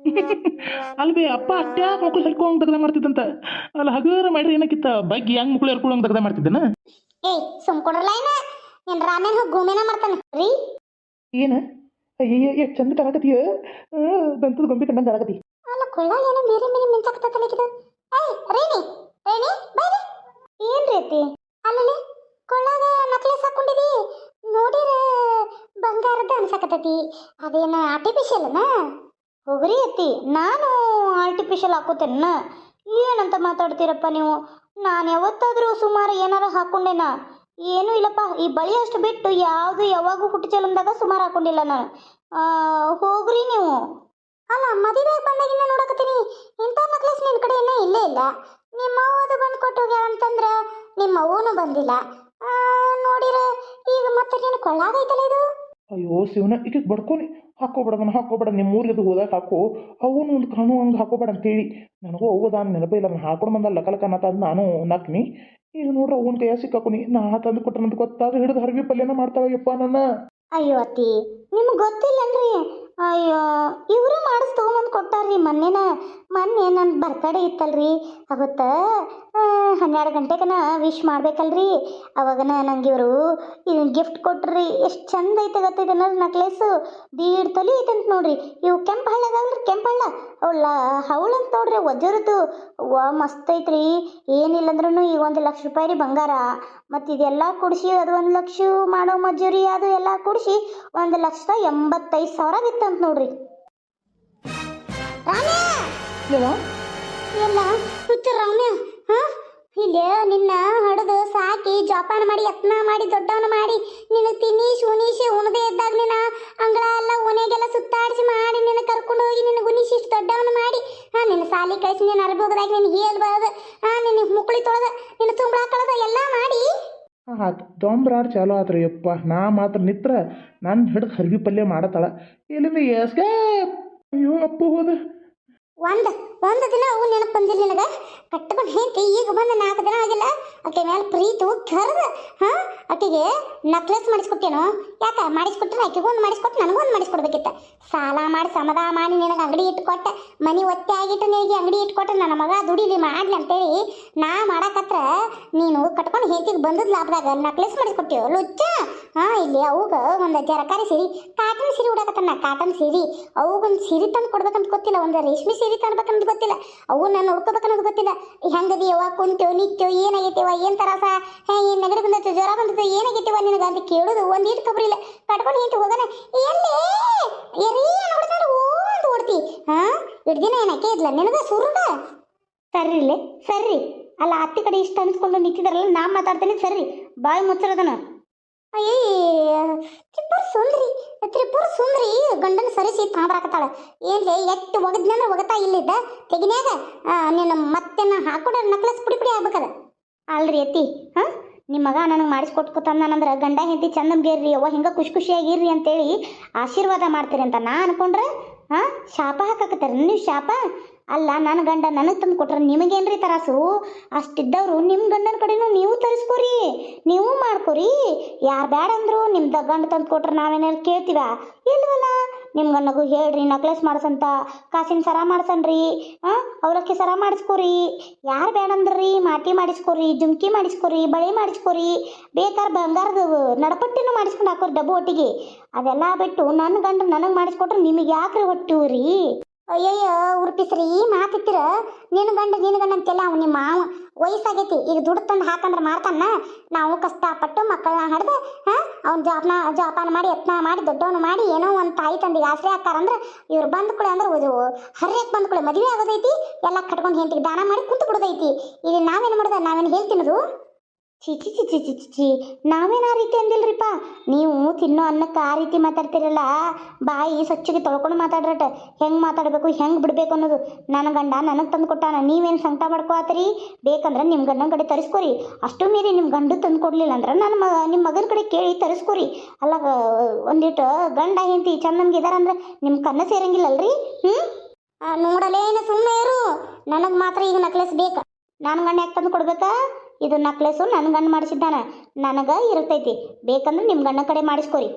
ಅಲ್ವೇ ಅಪ್ಪ ಅಷ್ಟೇ ಮಕ್ಕಳು ಹರ್ಕೊಂಡ್ ದಗದ ಮಾಡ್ತಿದ್ದಂತ. ಅಲ್ಲ ಹಗರ ಮಾಡ್ರಿ ಏನಕ್ಕಿತ್ತ? ಬಗ್ಗೆ ಹೆಂಗ್ ಮಕ್ಕಳು ಹರ್ಕೊಳ್ಳೋಂಗ್ ದಗದ ಮಾಡ್ತಿದ್ದನ?
ಏಯ್ ಸುಮ್ ಕೊಡ್ರಲ್ಲ ಏನ ಏನ್ ರಾಮೇನ್ ಹೋಗಿ ಗೋಮೇನ ಮಾಡ್ತಾನ. ರೀ.
ಏನ? ಅಯ್ಯಯ್ಯ ಎಷ್ಟು ಚಂದ ಕಾಣಕತ್ತೀಯ ದಂತದ ಗೊಂಬೆ ಕಂಡಂಗ ಕಾಣಕತ್ತಿ
ಅಲ್ಲ ಕೊಳ್ಳ ಏನೋ ಬೇರೆ ಮೇಲೆ ಮಿಂಚಾಕತ್ತಲ್ಲ ಇದು ಏಯ್ ರೇಣಿ ರೇಣಿ ಬೈರಿ ಏನ್ ರೀತಿ ಅಲ್ಲಿ ಕೊಳ್ಳಾಗ ನಕ್ಲೆಸ್ ಹಾಕೊಂಡಿದಿ ನೋಡಿರ ಬಂಗಾರದ ಅನ್ಸಕತ್ತೈತಿ. ಅದೇನ ಆರ್ಟಿಫಿಷಿಯಲ್ನ ಹೋಗ್ರಿ ಅತ್ತಿ. ನಾನು ಆರ್ಟಿಫಿಷಿಯಲ್ ಹಾಕೋತೇನ. ಏನಂತ ಮಾತಾಡ್ತೀರಪ್ಪ ನೀವು? ನಾನು ಯಾವತ್ತಾದರೂ ಸುಮಾರು ಏನಾರ ಹಾಕೊಂಡೇನ. ಏನೂ ಇಲ್ಲಪ್ಪ. ಈ ಬಳಿ ಅಷ್ಟು ಬಿಟ್ಟು ಯಾವುದು ಯಾವಾಗೂ ಹುಟ್ಟುಚಲಂದಾಗ ಸುಮಾರು ಹಾಕೊಂಡಿಲ್ಲ ನಾನು. ಹೋಗ್ರಿ ನೀವು. ಅಲ್ಲ ಮದುವೆ ಬಂದಾಗಿನ ನೋಡಕತ್ತೀನಿ. ಇಂಥ ನಕ್ಲೆಸ್ ನಿನ್ನ ಕಡೆ ಇನ್ನೂ ಇಲ್ಲೇ ಇಲ್ಲ. ನಿಮ್ಮ ಅವ್ವದು ಬಂದು ಕೊಟ್ಟು ಹೋಗ್ಯಾಳ ಅಂತಂದ್ರ ನಿಮ್ಮ ಅವ್ವನು ಬಂದಿಲ್ಲ. ನೋಡಿರ ಈಗ ಮತ್ತೆ ನೀನು ಕೊಳ್ಳಾಗೈತಲ್ಲ ಇದು?
ಅಯ್ಯೋ ಶಿವನ ಈಗ ಬಡ್ಕೊನಿ. ಹಾಕೋಬೇಡ ನಾನು ಹಾಕೋಬೇಡ ನಿಮ್ಮ ಊರಿಗೆ ಹೋದಾಗ ಹಾಕೋ. ಅವನು ಒಂದು ಕಣು ಹಂಗೆ ಹಾಕೋಬೇಡ ಅಂತೇಳಿ. ನನಗೂ ಅವ್ವ ನಾನು ಇಲ್ಲ. ನಾನು ಹಾಕೊಂಡು ಬಂದ ಲಕ ಲಕ ಅನ್ನತ್ತ ನಾನು ನಾಕ್ನಿ ಈಗ ನೋಡ್ರಿ ಅವನ ಕೈಯ ಸಿಕ್ಕಾಕೊನಿ. ನಾ ತಂದು ಕೊಟ್ಟನಂತ ಗೊತ್ತಾದ್ರೆ ಹಿಡಿದು ಹರವಿ ಪಲ್ಯನ ಮಾಡ್ತಾವಯ್ಯಪ್ಪ ನನ್ನ.
ಅಯ್ಯೋ ಅತ್ತಿ ನಿಮ್ಗೆ ಗೊತ್ತಿಲ್ಲನ್ರಿ. ಅಯ್ಯೋ, ಇವರು ಮಾಡಿಸ್ ತೊಗೊಂಬಂದು ಕೊಟ್ಟಾರ್ರಿ ಮೊನ್ನೆನ. ಮೊನ್ನೆ ನನ್ನ ಬರ್ತಡೇ ಇತ್ತಲ್ರಿ. ಅವತ್ತ ಹನ್ನೆರಡು ಗಂಟೆಗನ ವಿಶ್ ಮಾಡ್ಬೇಕಲ್ರಿ. ಅವಾಗನ ನಂಗೆ ಇವರು ಗಿಫ್ಟ್ ಕೊಟ್ರಿ. ಎಷ್ಟು ಚಂದ ಐತೆ ಗೊತ್ತೈತೆ ನಕ್ಲೇಸು ದೀಡ್ ತೊಲಿ ಐತೆ ಅಂತ ನೋಡ್ರಿ. ಇವು ಕೆಂಪು ಹಳ್ಳದಲ್ರಿ ಕೆಂಪು ಹಳ್ಳ. ಅವಳ ಹವಳಂತ ನೋಡ್ರಿ ವಜ್ರದ್ದು ವಾ ಮಸ್ತ್ ಐತ್ರಿ. ಏನಿಲ್ಲ ಅಂದ್ರೂ ಈಗ ಒಂದು ಲಕ್ಷ ರೂಪಾಯಿ ರೀ ಬಂಗಾರ. ಮತ್ತು ಇದೆಲ್ಲ ಕೊಡಿಸಿ ಅದು ಒಂದು ಲಕ್ಷ ಮಾಡೋ ಮಜೂರಿ ಅದು ಎಲ್ಲ ಕೊಡಿಸಿ ಒಂದು ಲಕ್ಷದ ಎಂಬತ್ತೈದು ಸಾವಿರ ಬಿತ್ತಂತ ನೋಡ್ರಿ. ರಾಮ್ಯ! ಎಲ್ಲ ಹುಚ್ಚು ರಾಮ್ಯ! ಇಲ್ಲೇ ನಿನ್ನ ಹಡದು ಸಾಕಿ ಜೋಪಾನ ಮಾಡಿ ಯತ್ನ ಮಾಡಿ ದೊಡ್ಡವನ ಮಾಡಿ ನಿನ್ನ ತಿನ್ನೀಶ್ ಉಣಿಸಿ ಉಣದೇ ಇದ್ದಾಗ ನಿನ್ನ ಅಂಗಳ ಎಲ್ಲ ಉನೆಗೆಲ್ಲ ಸುತ್ತಾಡಿಸಿ ಮಾಡಿ ನಿನ್ನ ಕರ್ಕೊಂಡು ಹೋಗಿ ನಿನ್ನ ಗುನಿಶಿ ಇಷ್ಟು ದೊಡ್ಡವನ ಮಾಡಿ ಹಾ ನಿನ್ನ ಸಾಲಿ ಕಳಿಸಿ ನಿನ್ನ ಅರ್ಬೋಗದಾಗ ನಿನ್ನ ಹೇಲ್ ಬರೋದು ಹಾ ನಿನ್ನ ಮುಕ್ಕಳಿ ತೊಳೆದ ನಿನ್ನ ತುಂಬಳ ಕಳೆದ ಎಲ್ಲ ಮಾಡಿ.
ಆತು ದೊಂಬ್ರಾರು ಚಾಲು ಆತ್ರಿ ಯಪ್ಪ ನಾ ಮಾತ್ರ ನಿತ್ರ ನನ್ನ ಹಿಡಿದು ಹರಿವಿ ಪಲ್ಯ ಮಾಡತ್ತಾಳ ಇಲ್ಲಿಂದ ಎಸ್ಗೆ ಅಯ್ಯೋ ಅಪ್ಪ ಹೋದ.
ಒಂದು ಒಂದು ದಿನ ಅವು ನೆನಪು ಬಂದಿಲ್ಲ ನನಗೆ? ಕಟ್ಕೊಂಡು ಹೇಂತಿ ಈಗ ಬಂದು ನಾಲ್ಕು ದಿನ ಆಗಿಲ್ಲ? ಆಕೆ ಮೇಲೆ ಪ್ರೀತು ಕರ್ದ ಹಾ? ಆಕೆಗೆ ನಕ್ಲೆಸ್ ಮಾಡಿಸ್ಕೊಟ್ಟೇನು? ಯಾಕೆ? ಮಾಡಿಸ್ಕೊಟ್ರೆ ಆಕೆಗೊಂದು ಒಂದು ಮಾಡಿಸ್ಕೊಟ್ಟು ನನಗೊಂದು ಮಾಡಿಸ್ಕೊಡ್ಬೇಕಿತ್ತ. ಸಾಲ ಮಾಡಿ, ಸಮದ ಮಾಡಿ, ನಿನಗೆ ಅಂಗಡಿ ಇಟ್ಕೊಟ್ಟೆ, ಮನೆ ಒತ್ತೆ ಆಗಿಟ್ಟು ನಿನಗೆ ಅಂಗಡಿ ಇಟ್ಕೊಟ್ರೆ ನನ್ನ ಮಗ ದುಡಿಲಿ ಮಾಡ್ಲಿ ಅಂತೇಳಿ ನಾ ಮಾಡಕತ್ರ ನೀನು ಕಟ್ಕೊಂಡು ಹೇತಿಗೆ ಬಂದದ್ ಲಾಭದಾಗ ನಕ್ಲೆಸ್ ಮಾಡಿಸ್ಕೊಟ್ಟಿಯೋ? ಲುಚ್ಚ! ಹಾ, ಇಲ್ಲಿ ಅವಾಗ ಒಂದು ಜರಕಾರಿ ಸೀರೆ ಕಾಟನ್ ಸೀರೆ ಉಡಾಕತ್ತನ. ಕಾಟನ್ ಸೀರೆ, ಅವಾಗೊಂದು ಸೀರೆ ತಂದು ಕೊಡ್ಬೇಕಂತ ಗೊತ್ತಿಲ್ಲ, ಒಂದು ರೇಷ್ಮೆ ಸೀರೆ ತರ್ಬೇಕಂತ ಗೊತ್ತಿಲ್ಲ ಅವು ನಾನು ನೋಡ್ಕೋಬೇಕನ್ನೋದು ಗೊತ್ತಿಲ್ಲ. ಹೆಂಗದಿಯವ ಕುಂತ್ಯೋ, ನಿತ್ಯೋ ಏನಾಗೈತಿವ ಏನ್ ತರಾಸ ಏನ್ ನೆಗಡಿ ಬಂದೈತೆ, ಜ್ವರ ಬಂದೈತೆ ಏನಾಗೈತಿವ ನಿನಗ? ಅಂತ ಕೇಳೋದು ಒಂದು ಕಬ್ರಿ ಇಲ್ಲ. ಕಟ್ಕೊಂಡು ಹೇಂತಿ ಹೋಗೋಣ. ಎಲ್ಲಿ? ಎರೀ ಅನ್ಬಿಡ್ತಾರ ಓ ಅಂತ ಓಡ್ತಿ ಹಾ? ಹಿಡ್ದಿನ ಏನಕ್ಕೆ ಇದ್ಲ? ನಿನಗ ಸುರುಗ? ಸರ್ರಿಲೆ ಸರ್ರಿ ಅಲ್ಲ, ಅತ್ತಿ ಕಡೆ ಇಷ್ಟ ಅನ್ಸ್ಕೊಂಡು ನಿಂತಿದಾರಲ್ಲ ನಾ ಮಾತಾಡ್ತೇನೆ ಸರ್ರಿ ಬಾಯಿ ಮುಚ್ಚರದನ? ಅಯ್ಯ, ತ್ರಿಪುರ ಸುಂದ್ರಿ ತ್ರಿಪುರ ಸುಂದ್ರಿ. ಗಂಡನ ಸರಿಸಿ ತಾಂಬರಾಕತ್ತಾಳ. ಏನ್ಲೆ ಎತ್ತು ಒಗದ್ನಂದ್ರೆ ಒಗತಾ ಇಲ್ಲಿದ್ದ? ತೆಗಿನ್ಯಾಗ? ನಿನ್ನ ಮತ್ತೆನ ಹಾಕೊಂಡ್ರೆ ನಕ್ಲಸ್ ಪುಡಿ ಪುಡಿ ಆಗ್ಬೇಕದ? ಅಲ್ರಿ ಅತ್ತಿ, ಹಾ? ನಿಮ್ಮ ಮಗ ನನಗೆ ಮಾಡಿಸ್ಕೊಟ್ಟು ನಾನಂದ್ರೆ ಗಂಡ ಹೆಂಡತಿ ಚಂದಂಗೇರ್ರಿ ಅವ್ವ, ಹಿಂಗೆ ಖುಷಿ ಖುಷಿಯಾಗಿರ್ರಿ ಅಂತೇಳಿ ಆಶೀರ್ವಾದ ಮಾಡ್ತೀರಿ ಅಂತ ನಾ ಅನ್ಕೊಂಡ್ರೆ, ಹಾ? ಶಾಪ ಹಾಕಕತ್ತಾರ ನೀವು ಶಾಪ? ಅಲ್ಲ ನನ್ನ ಗಂಡ ನನಗೆ ತಂದು ಕೊಟ್ರೆ ನಿಮಗೇನ್ರಿ ತರಾಸು? ಅಷ್ಟಿದ್ದವರು ನಿಮ್ಮ ಗಂಡನ ಕಡೆನೂ ನೀವು ತರಿಸ್ಕೊರಿ, ನೀವು ಮಾಡ್ಕೊರಿ. ಯಾರು ಬ್ಯಾಡ ಅಂದ್ರು ನಿಮ್ಮ ಗಂಡ ತಂದು ಕೊಟ್ರೆ ನಾವೇನಾರು ಕೇಳ್ತೀವ? ಇಲ್ವಲ್ಲ? ನಿಮ್ಮ ನಗು ಹೇಳ್ರಿ ನಕ್ಲೆಸ್ ಮಾಡ್ಸಂತ. ಕಾಸಿನ ಸರ ಮಾಡ್ಸನ್ರಿ. ಹಾಂ ಅವಲಕ್ಕಿ ಸರ ಮಾಡಿಸ್ಕೊರಿ. ಯಾರು ಬೇಡಂದ್ರಿ? ಮಾಟಿ ಮಾಡಿಸ್ಕೊರಿ, ಜುಮ್ಕಿ ಮಾಡಿಸ್ಕೊರಿ, ಬಳೆ ಮಾಡಿಸ್ಕೊರಿ. ಬೇಕಾರ ಬಂಗಾರದ ನಡಪಟ್ಟಿನೂ ಮಾಡಿಸ್ಕೊಂಡು ಹಾಕೋರಿ ಡಬ್ಬು ಒಟ್ಟಿಗೆ. ಅದೆಲ್ಲ ಬಿಟ್ಟು ನನ್ನ ಗಂಡ ನನಗೆ ಮಾಡಿಸ್ಕೊಟ್ರೆ ನಿಮಗೆ ಯಾಕ್ರಿ ಹೊಟ್ಟಿವ್ರಿ ಅಯ್ಯಯ್ಯ ಉರ್ಪಿಸ್ರಿ ಮಾತಿತ್ತಿರ ನಿನ್ನ ಗಂಡ ನಿನ್ನ ಗಂಡ ಅಂತೆಲ್ಲ ಅವ್ನು ನಿಮ್ಮ ಮಾವ. ವಯಸ್ಸಾಗೈತಿ, ಈಗ ದುಡ್ಡು ತಂದು ಹಾಕಂದ್ರೆ ಮಾಡ್ತಾನ. ನಾವು ಕಷ್ಟಪಟ್ಟು ಮಕ್ಕಳನ್ನ ಹಡ್ದು, ಹಾಂ, ಅವ್ನ ಜಾಪನ, ಜಾಪಾನ ಮಾಡಿ, ಯತ್ನ ಮಾಡಿ, ದೊಡ್ಡವನು ಮಾಡಿ, ಏನೋ ಒಂದು ತಾಯಿ ತಂದಿಗೆ ಆಸರೆ ಹಾಕಾರಂದ್ರೆ ಇವ್ರು ಬಂದ ಕೂಡ ಅಂದ್ರೆ ಓದು ಹರ್ಯಕ್ಕೆ ಬಂದ ಕೂಡ ಮದುವೆ ಆಗೋದೈತಿ, ಎಲ್ಲ ಕಟ್ಕೊಂಡು ಹೆಂಟಿಗೆ ದಾನ ಮಾಡಿ ಕುಂತು ಬಿಡೋದೈತಿ ಇಲ್ಲಿ ನಾವೇನು ಮಾಡೋದ? ನಾವೇನು ಹೇಳ್ತಿನದು? ಚಿ ಚಿಚಿ ಚಿ ಚಿ ನಾವೇನು ಆ ರೀತಿ ಅಂದಿಲ್ರಿಪ್ಪ? ನೀವು ತಿನ್ನೋ ಅನ್ನಕ್ಕೆ ಆ ರೀತಿ ಮಾತಾಡ್ತಿರಲ್ಲ? ಬಾಯಿ ಸ್ವಚ್ಛಗೆ ತೊಳ್ಕೊಂಡು ಮಾತಾಡ್ರಟ. ಹೆಂಗೆ ಮಾತಾಡಬೇಕು, ಹೆಂಗೆ ಬಿಡಬೇಕು ಅನ್ನೋದು. ನನ್ನ ಗಂಡ ನನಗೆ ತಂದು ಕೊಟ್ಟಾನ. ನೀವೇನು ಸಂಕಟ ಮಾಡ್ಕೋತೀರಿ ಬೇಕಂದ್ರೆ ನಿಮ್ಮ ಗಂಡನ ಕಡೆ ತರಿಸ್ಕೊರಿ. ಅಷ್ಟು ಮೀರಿ ನಿಮ್ಮ ಗಂಡ ತಂದು ಕೊಡಲಿಲ್ಲ ಅಂದ್ರೆ ನನ್ನ ಮ ನಿಮ್ಮ ಮಗನ ಕಡೆ ಕೇಳಿ ತರಿಸ್ಕೊರಿ. ಅಲ್ಲ ಒಂದಿಟ್ಟು ಗಂಡ, ಹೆಂಡತಿ ಚಂದಂಗೆ ಇದಾರಂದ್ರೆ ನಿಮ್ಮ ಕನ್ನ ಸೇರಂಗಿಲ್ಲಲ್ರಿ? ಹ್ಞೂ ನೋಡಲೇನು ಸುಮ್ಮನೆ ಇರು. ನನಗೆ ಮಾತ್ರ ಈಗ ನಕ್ಲೆಸ್ ಬೇಕು. ನಾನು ಗಂಡ ಯಾಕೆ ತಂದು ಕೊಡ್ಬೇಕಾ? ಇದು ನಕ್ಲೆಸು ನನ್ನ ಗಂಡ ಮಾಡಿಸಿದ್ದಾನ. ನನಗೆ ಇರ್ತೈತಿ. ಬೇಕಂದ್ರೆ ನಿಮ್ಮ ಗಂಡ ಕಡೆ ಮಾಡಿಸ್ಕೊರಿ.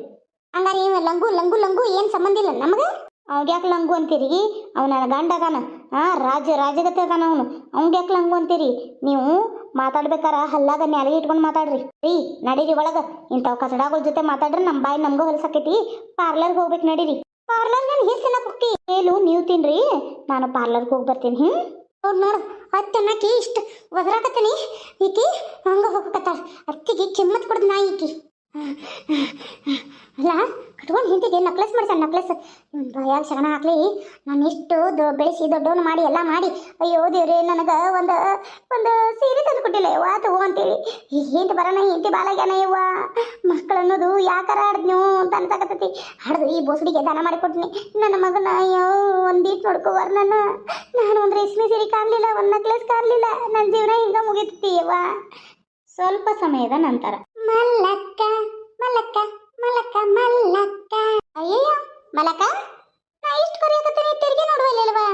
ಹಂಗಾರೆ ನೀವು ಲಂಗು ಲಂಗು ಲಂಗು ಏನು ಸಂಬಂಧ ಇಲ್ಲ ನಮಗೆ? ಅವ್ಗೆ ಯಾಕೆ ಲಂಗು ಅಂತೀರಿ? ಅವ ನನ್ನ ಗಂಡ ಅದಾನ. ಹಾಂ ರಾಜ ರಾಜಗತೆ ಅದಾನ ಅವನು. ಅವ್ಗೆ ಯಾಕೆ ಲಂಗು ಅಂತೀರಿ? ನೀವು ಮಾತಾಡ್ಬೇಕಾರ ಹಲ್ಲಾಗ ನ್ಯಾಲಿಗೆ ಇಟ್ಕೊಂಡು ಮಾತಾಡ್ರಿ. ರೀ ನಡೀರಿ ಒಳಗೆ. ಇಂಥವು ಕಸಡಾಗಳ ಜೊತೆ ಮಾತಾಡ್ರೆ ನಮ್ಮ ಬಾಯಿ ನಮ್ಗೆ ಹೊಲ್ಸಕೈತಿ. ಪಾರ್ಲರ್ಗೆ ಹೋಗ್ಬೇಕು ನಡೀರಿ. ಪಾರ್ಲರ್ ನಾನು ಹೆಸರು ತಿನ್ನಕ್ಕೆ ಏಲು ನೀವು ತಿನ್ರಿ. ನಾನು ಪಾರ್ಲರ್ಗೆ ಹೋಗಿ ಬರ್ತೀನಿ ಹ್ಞೂ ನೋಡು ನೋಡು ಅತ್ತನ್ನಕಿ ಇಷ್ಟು ಒದರಾಕತ್ತೀನಿ ಈಕಿ ಹಂಗ ಹೋಗಕತ್ತಾಳ ಅತ್ತಿಗೆ ಕಿಮ್ಮತ್ ಕೊಡ್ದು ನಾ ಈಕಿ. ಅಲ್ಲ ಕಟ್ಕೊಂಡು ಹಿಂತಿಗೆ ನಕ್ಲೆಸ್ ಮಾಡ್ತಾನೆ ನಕ್ಲೆಸ್ ಬಾಯಾಗ ಶಗಣ ಹಾಕ್ಲಿ. ನಾನು ಇಷ್ಟು ದೊ, ಬೆಳೆಸಿ ದೊಡ್ಡವನು ಮಾಡಿ, ಎಲ್ಲ ಮಾಡಿ, ಅಯ್ಯೋ ದೇವ್ರಿ, ನನಗೆ ಒಂದು ಒಂದು ಸೀರೆ ತಂದು ಕೊಟ್ಟಿಲ್ಲ, ಯವ್ವ, ತಗೋ ಅಂತೇಳಿ. ಹಿಂದೆ ಬರೋಣ ಹಿಂತಿ ಬಾಲಾಗ್ಯಾನ ಯವ್ವ. ಮಕ್ಕಳು ಅನ್ನೋದು ಯಾಕಾರ ಆಡಿದ್ನು ಅಂತ ಅನ್ಸಕತ್ತೈತಿ. ಹಾಡ್ದು ಈ ಬೋಸಡಿಗೆ ದಾನ ಮಾಡಿ ಕೊಟ್ಟಿನಿ ನನ್ನ ಮಗನ, ಅಯ್ಯೋ, ಒಂದೀಟ್ ನೋಡ್ಕೋವಾರ ನನ್ನ ನಾನು ಒಂದು ರೇಷ್ಮೆ ಸೀರೆ ಕಾಣಲಿಲ್ಲ, ಒಂದು ನಕ್ಲೆಸ್ ಕಾಣಲಿಲ್ಲ. ನನ್ನ ಜೀವನ ಹಿಂಗ ಮುಗಿತೀಯವ್ವ ಸ್ವಲ್ಪ ಸಮಯದ ನಂತರ. ಮಲ್ಲಕ್ಕ ಮಲ್ಲಕ್ಕ ಮಲ್ಲಕ್ಕ ಮಲ್ಲಕ್ಕ ಅಯ್ಯಯ್ಯ ಮಲಕ ನಾ ಇಷ್ಟು ಕರೆಯಕತ್ತೀನಿ ತಿರ್ಗಿ ನೋಡುವಲ್ಲಲ್ವಾ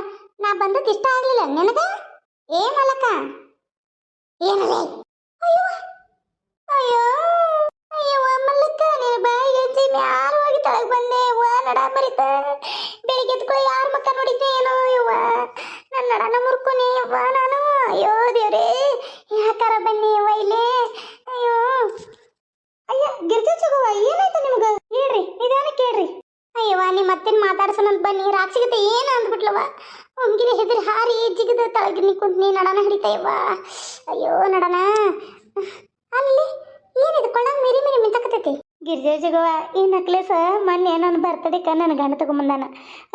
ನಾ ಬಂದದ್ದು ಇಷ್ಟ ಆಗ್ಲಿಲ್ಲ. ನಿನಗ? ಏ ಮಲಕ ಏನಲೇ ಅಯ್ಯೋ ಅಯ್ಯೋ ಅಯ್ಯೋ ಮಲ್ಲಕ್ಕ ನೀನು ಬಾಯಿಗೆ ಹಚ್ಚಿ ಹೋಗಿ ತಳಗ್ ಬಂದೆ. ವ ನಡ ಮರಿತ. ಬೆಳಿಗ್ಗೆ ಎದ್ಕೊ ಯಾರ ಮಕ್ಕ ನೋಡಿದ್ದೆ ಏನೋ ಯವ್ವ ನನ್ನ ನಡನ ಮುರ್ಕೊನಿ ವ ನಾನು. ಅಯ್ಯೋ, ದೇವ್ರೇ, ಯಾಕಾರ ಬನ್ನಿ ಇಲ್ಲಿ? ಅಯ್ಯೋ, ಗಿರ್ಜಾ ಚಗವ, ಏನಾಯ್ತು ನಿಮ್ಗೆ? ಹೇಳ್ರಿ, ನಿಧಾನ ಕೇಳ್ರಿ. ಅಯ್ಯವ್ವ ನಿಮ್ಮ ಮತ್ತೇನು ಮಾತಾಡ್ಸೋಣಂತ ಬನ್ನಿ ರಾಕ್ಷಿಗತೆ ಏನು ಅಂದ್ಬಿಟ್ಲವ ಒಮ್ಗಿನ ಹೆದರಿ ಹಾರಿ, ಜಿಗಿದ ತಳಗಿ ನಿಂತ್ಕೊಂಡ್ ನೀ ನಡನ ಹಿಡಿತಾಯವ್ವ. ಅಯ್ಯೋ, ನಡನ. ಅಲ್ಲಿ, ಏನಿದು, ಕೊಳ್ಳಂಗ್ ಮಿರಿ ಮಿರಿ ಮಿಂಚಕತೈತಿ ಗಿರ್ಜಾ ಜಗವ ಈ ನಕ್ಲೆಸ್ ಮೊನ್ನೆ ನನ್ನ ಬರ್ತಡೇಕ ನನ್ನ ಗಂಡ ತಗೊಂಬಂದಾನ.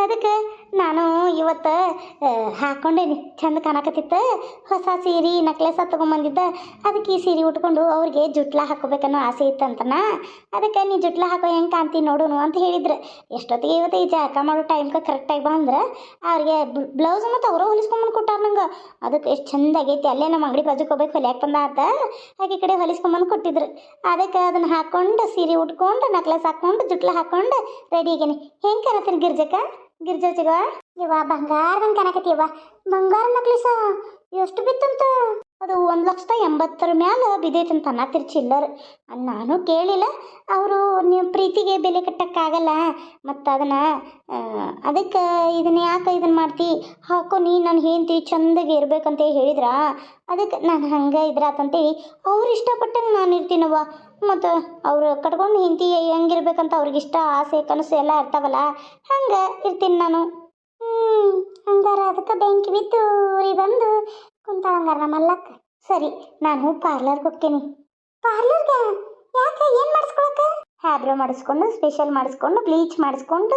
ಅದಕ್ಕೆ ನಾನು ಇವತ್ತು ಹಾಕೊಂಡೇನಿ. ಚಂದ ಕಾಣಕತ್ತಿತ್ತು. ಹೊಸ ಸೀರೆ ನಕ್ಲೆಸ ತಗೊಂಬಂದಿದ್ದ. ಅದಕ್ಕೆ ಈ ಸೀರೆ ಉಟ್ಕೊಂಡು ಅವ್ರಿಗೆ ಜುಟ್ಲ ಹಾಕೋಬೇಕನ್ನೋ ಆಸೆ ಇತ್ತಂತನ. ಅದಕ್ಕೆ ನೀ ಜುಟ್ಲ ಹಾಕೋ ಹೆಂಗೆ ಕಾಣ್ತಿ ನೋಡೋನು ಅಂತ ಹೇಳಿದ್ರು. ಎಷ್ಟೊತ್ತಿಗೆ ಇವತ್ತು ಈ ಜಾಕ ಮಾಡೋ ಟೈಮ್ಗೆ ಕರೆಕ್ಟಾಗಿ ಬಂದ್ರೆ ಅವ್ರಿಗೆ ಬ್ಲೌಸ್ ಮತ್ತು ಅವರು ಹೊಲಿಸ್ಕೊಂಬಂದು ಕೊಟ್ಟಾರ ನಂಗೆ. ಅದಕ್ಕೆ ಎಷ್ಟು ಚಂದ ಆಗೈತಿ, ಅಲ್ಲೇ ನಮ್ಮ ಅಂಗಡಿ ಬಾಜುಕ್ ಹೋಗ್ಬೇಕು ಹೊಲಿಯಾಕೆ ಬಂದ ಆತ ಹಾಗೆ ಕಡೆ ಹೊಲಿಸ್ಕೊಂಬಂದು ಕೊಟ್ಟಿದ್ರು. ಅದಕ್ಕೆ ಅದನ್ನು ಹಾಕೊಂಡು ಸೀರೆ ಉಟ್ಕೊಂಡು ನಕ್ಲಸ್ ಹಾಕೊಂಡು, ಜುಟ್ಲ ಹಾಕೊಂಡು ರೆಡಿ ಆಗೇನಿ. ಹೆಂಗೆ ಕರತೀನಿ ಗಿರ್ಜಕ್ಕ? ಗಿರ್ಜ ಇವ ಬಂಗಾರದಂಗೆ ಕನಕತಿವ ಬಂಗಾರ ನಕ್ಲಸ ಎಷ್ಟು ಬಿತ್ತಂತ? ಅದು ಒಂದು ಲಕ್ಷದ ಎಂಬತ್ತರ ಮ್ಯಾಲ ಬಿದ್ದೈತೆ ಅಂತ ಅನ್ನತ್ತಿರ್ ಚಿಲ್ಲರ್. ನಾನು ಕೇಳಿಲ್ಲ. ಅವರು ನೀವು ಪ್ರೀತಿಗೆ ಬೆಲೆ ಕಟ್ಟಕ್ಕಾಗಲ್ಲ ಮತ್ತು ಅದನ್ನು ಅದಕ್ಕೆ ಇದನ್ನ ಯಾಕೆ ಇದನ್ನು ಮಾಡ್ತಿ? ಹಾಕೋ ನೀ ನನ್ನ ಹೆಂಡತಿ ಚಂದಗೆ ಇರ್ಬೇಕಂತ ಹೇಳಿದ್ರ? ಅದಕ್ಕೆ ನಾನು ಹಂಗೆ ಇದ್ರಾತಂತೇಳಿ. ಅವ್ರು ಇಷ್ಟಪಟ್ಟಂಗೆ ನಾನು ಇರ್ತೀನವ್ವ. ಮತ್ತು ಅವರು ಕಟ್ಕೊಂಡು ಹೆಂಡತಿ ಹೆಂಗಿರ್ಬೇಕಂತ ಅವ್ರಿಗೆ ಇಷ್ಟ, ಆಸೆ, ಕನಸು ಎಲ್ಲ ಇರ್ತಾವಲ್ಲ, ಹಂಗೆ ಇರ್ತೀನಿ ನಾನು. ಹ್ಞೂ ಹಂಗಾರ ಅದಕ್ಕೆ ಬೆಂಕಿ ಬಿದ್ದು ಊರಿಗೆ ಬಂದು ಕುಂತಾಳ ಹಂಗಾರ ನಮ್ಮ ಸರಿ, ನಾನು ಪಾರ್ಲರ್ಗೆ ಹೋಗ್ತೀನಿ. ಪಾರ್ಲರ್ಗೆ ಯಾಕೆ, ಏನು ಮಾಡಿಸ್ಕೊಳಕ್ಕೆ? ಹ್ಯಾಬ್ರೋ ಮಾಡಿಸ್ಕೊಂಡು ಸ್ಪೆಷಲ್ ಮಾಡಿಸ್ಕೊಂಡು ಬ್ಲೀಚ್ ಮಾಡಿಸ್ಕೊಂಡು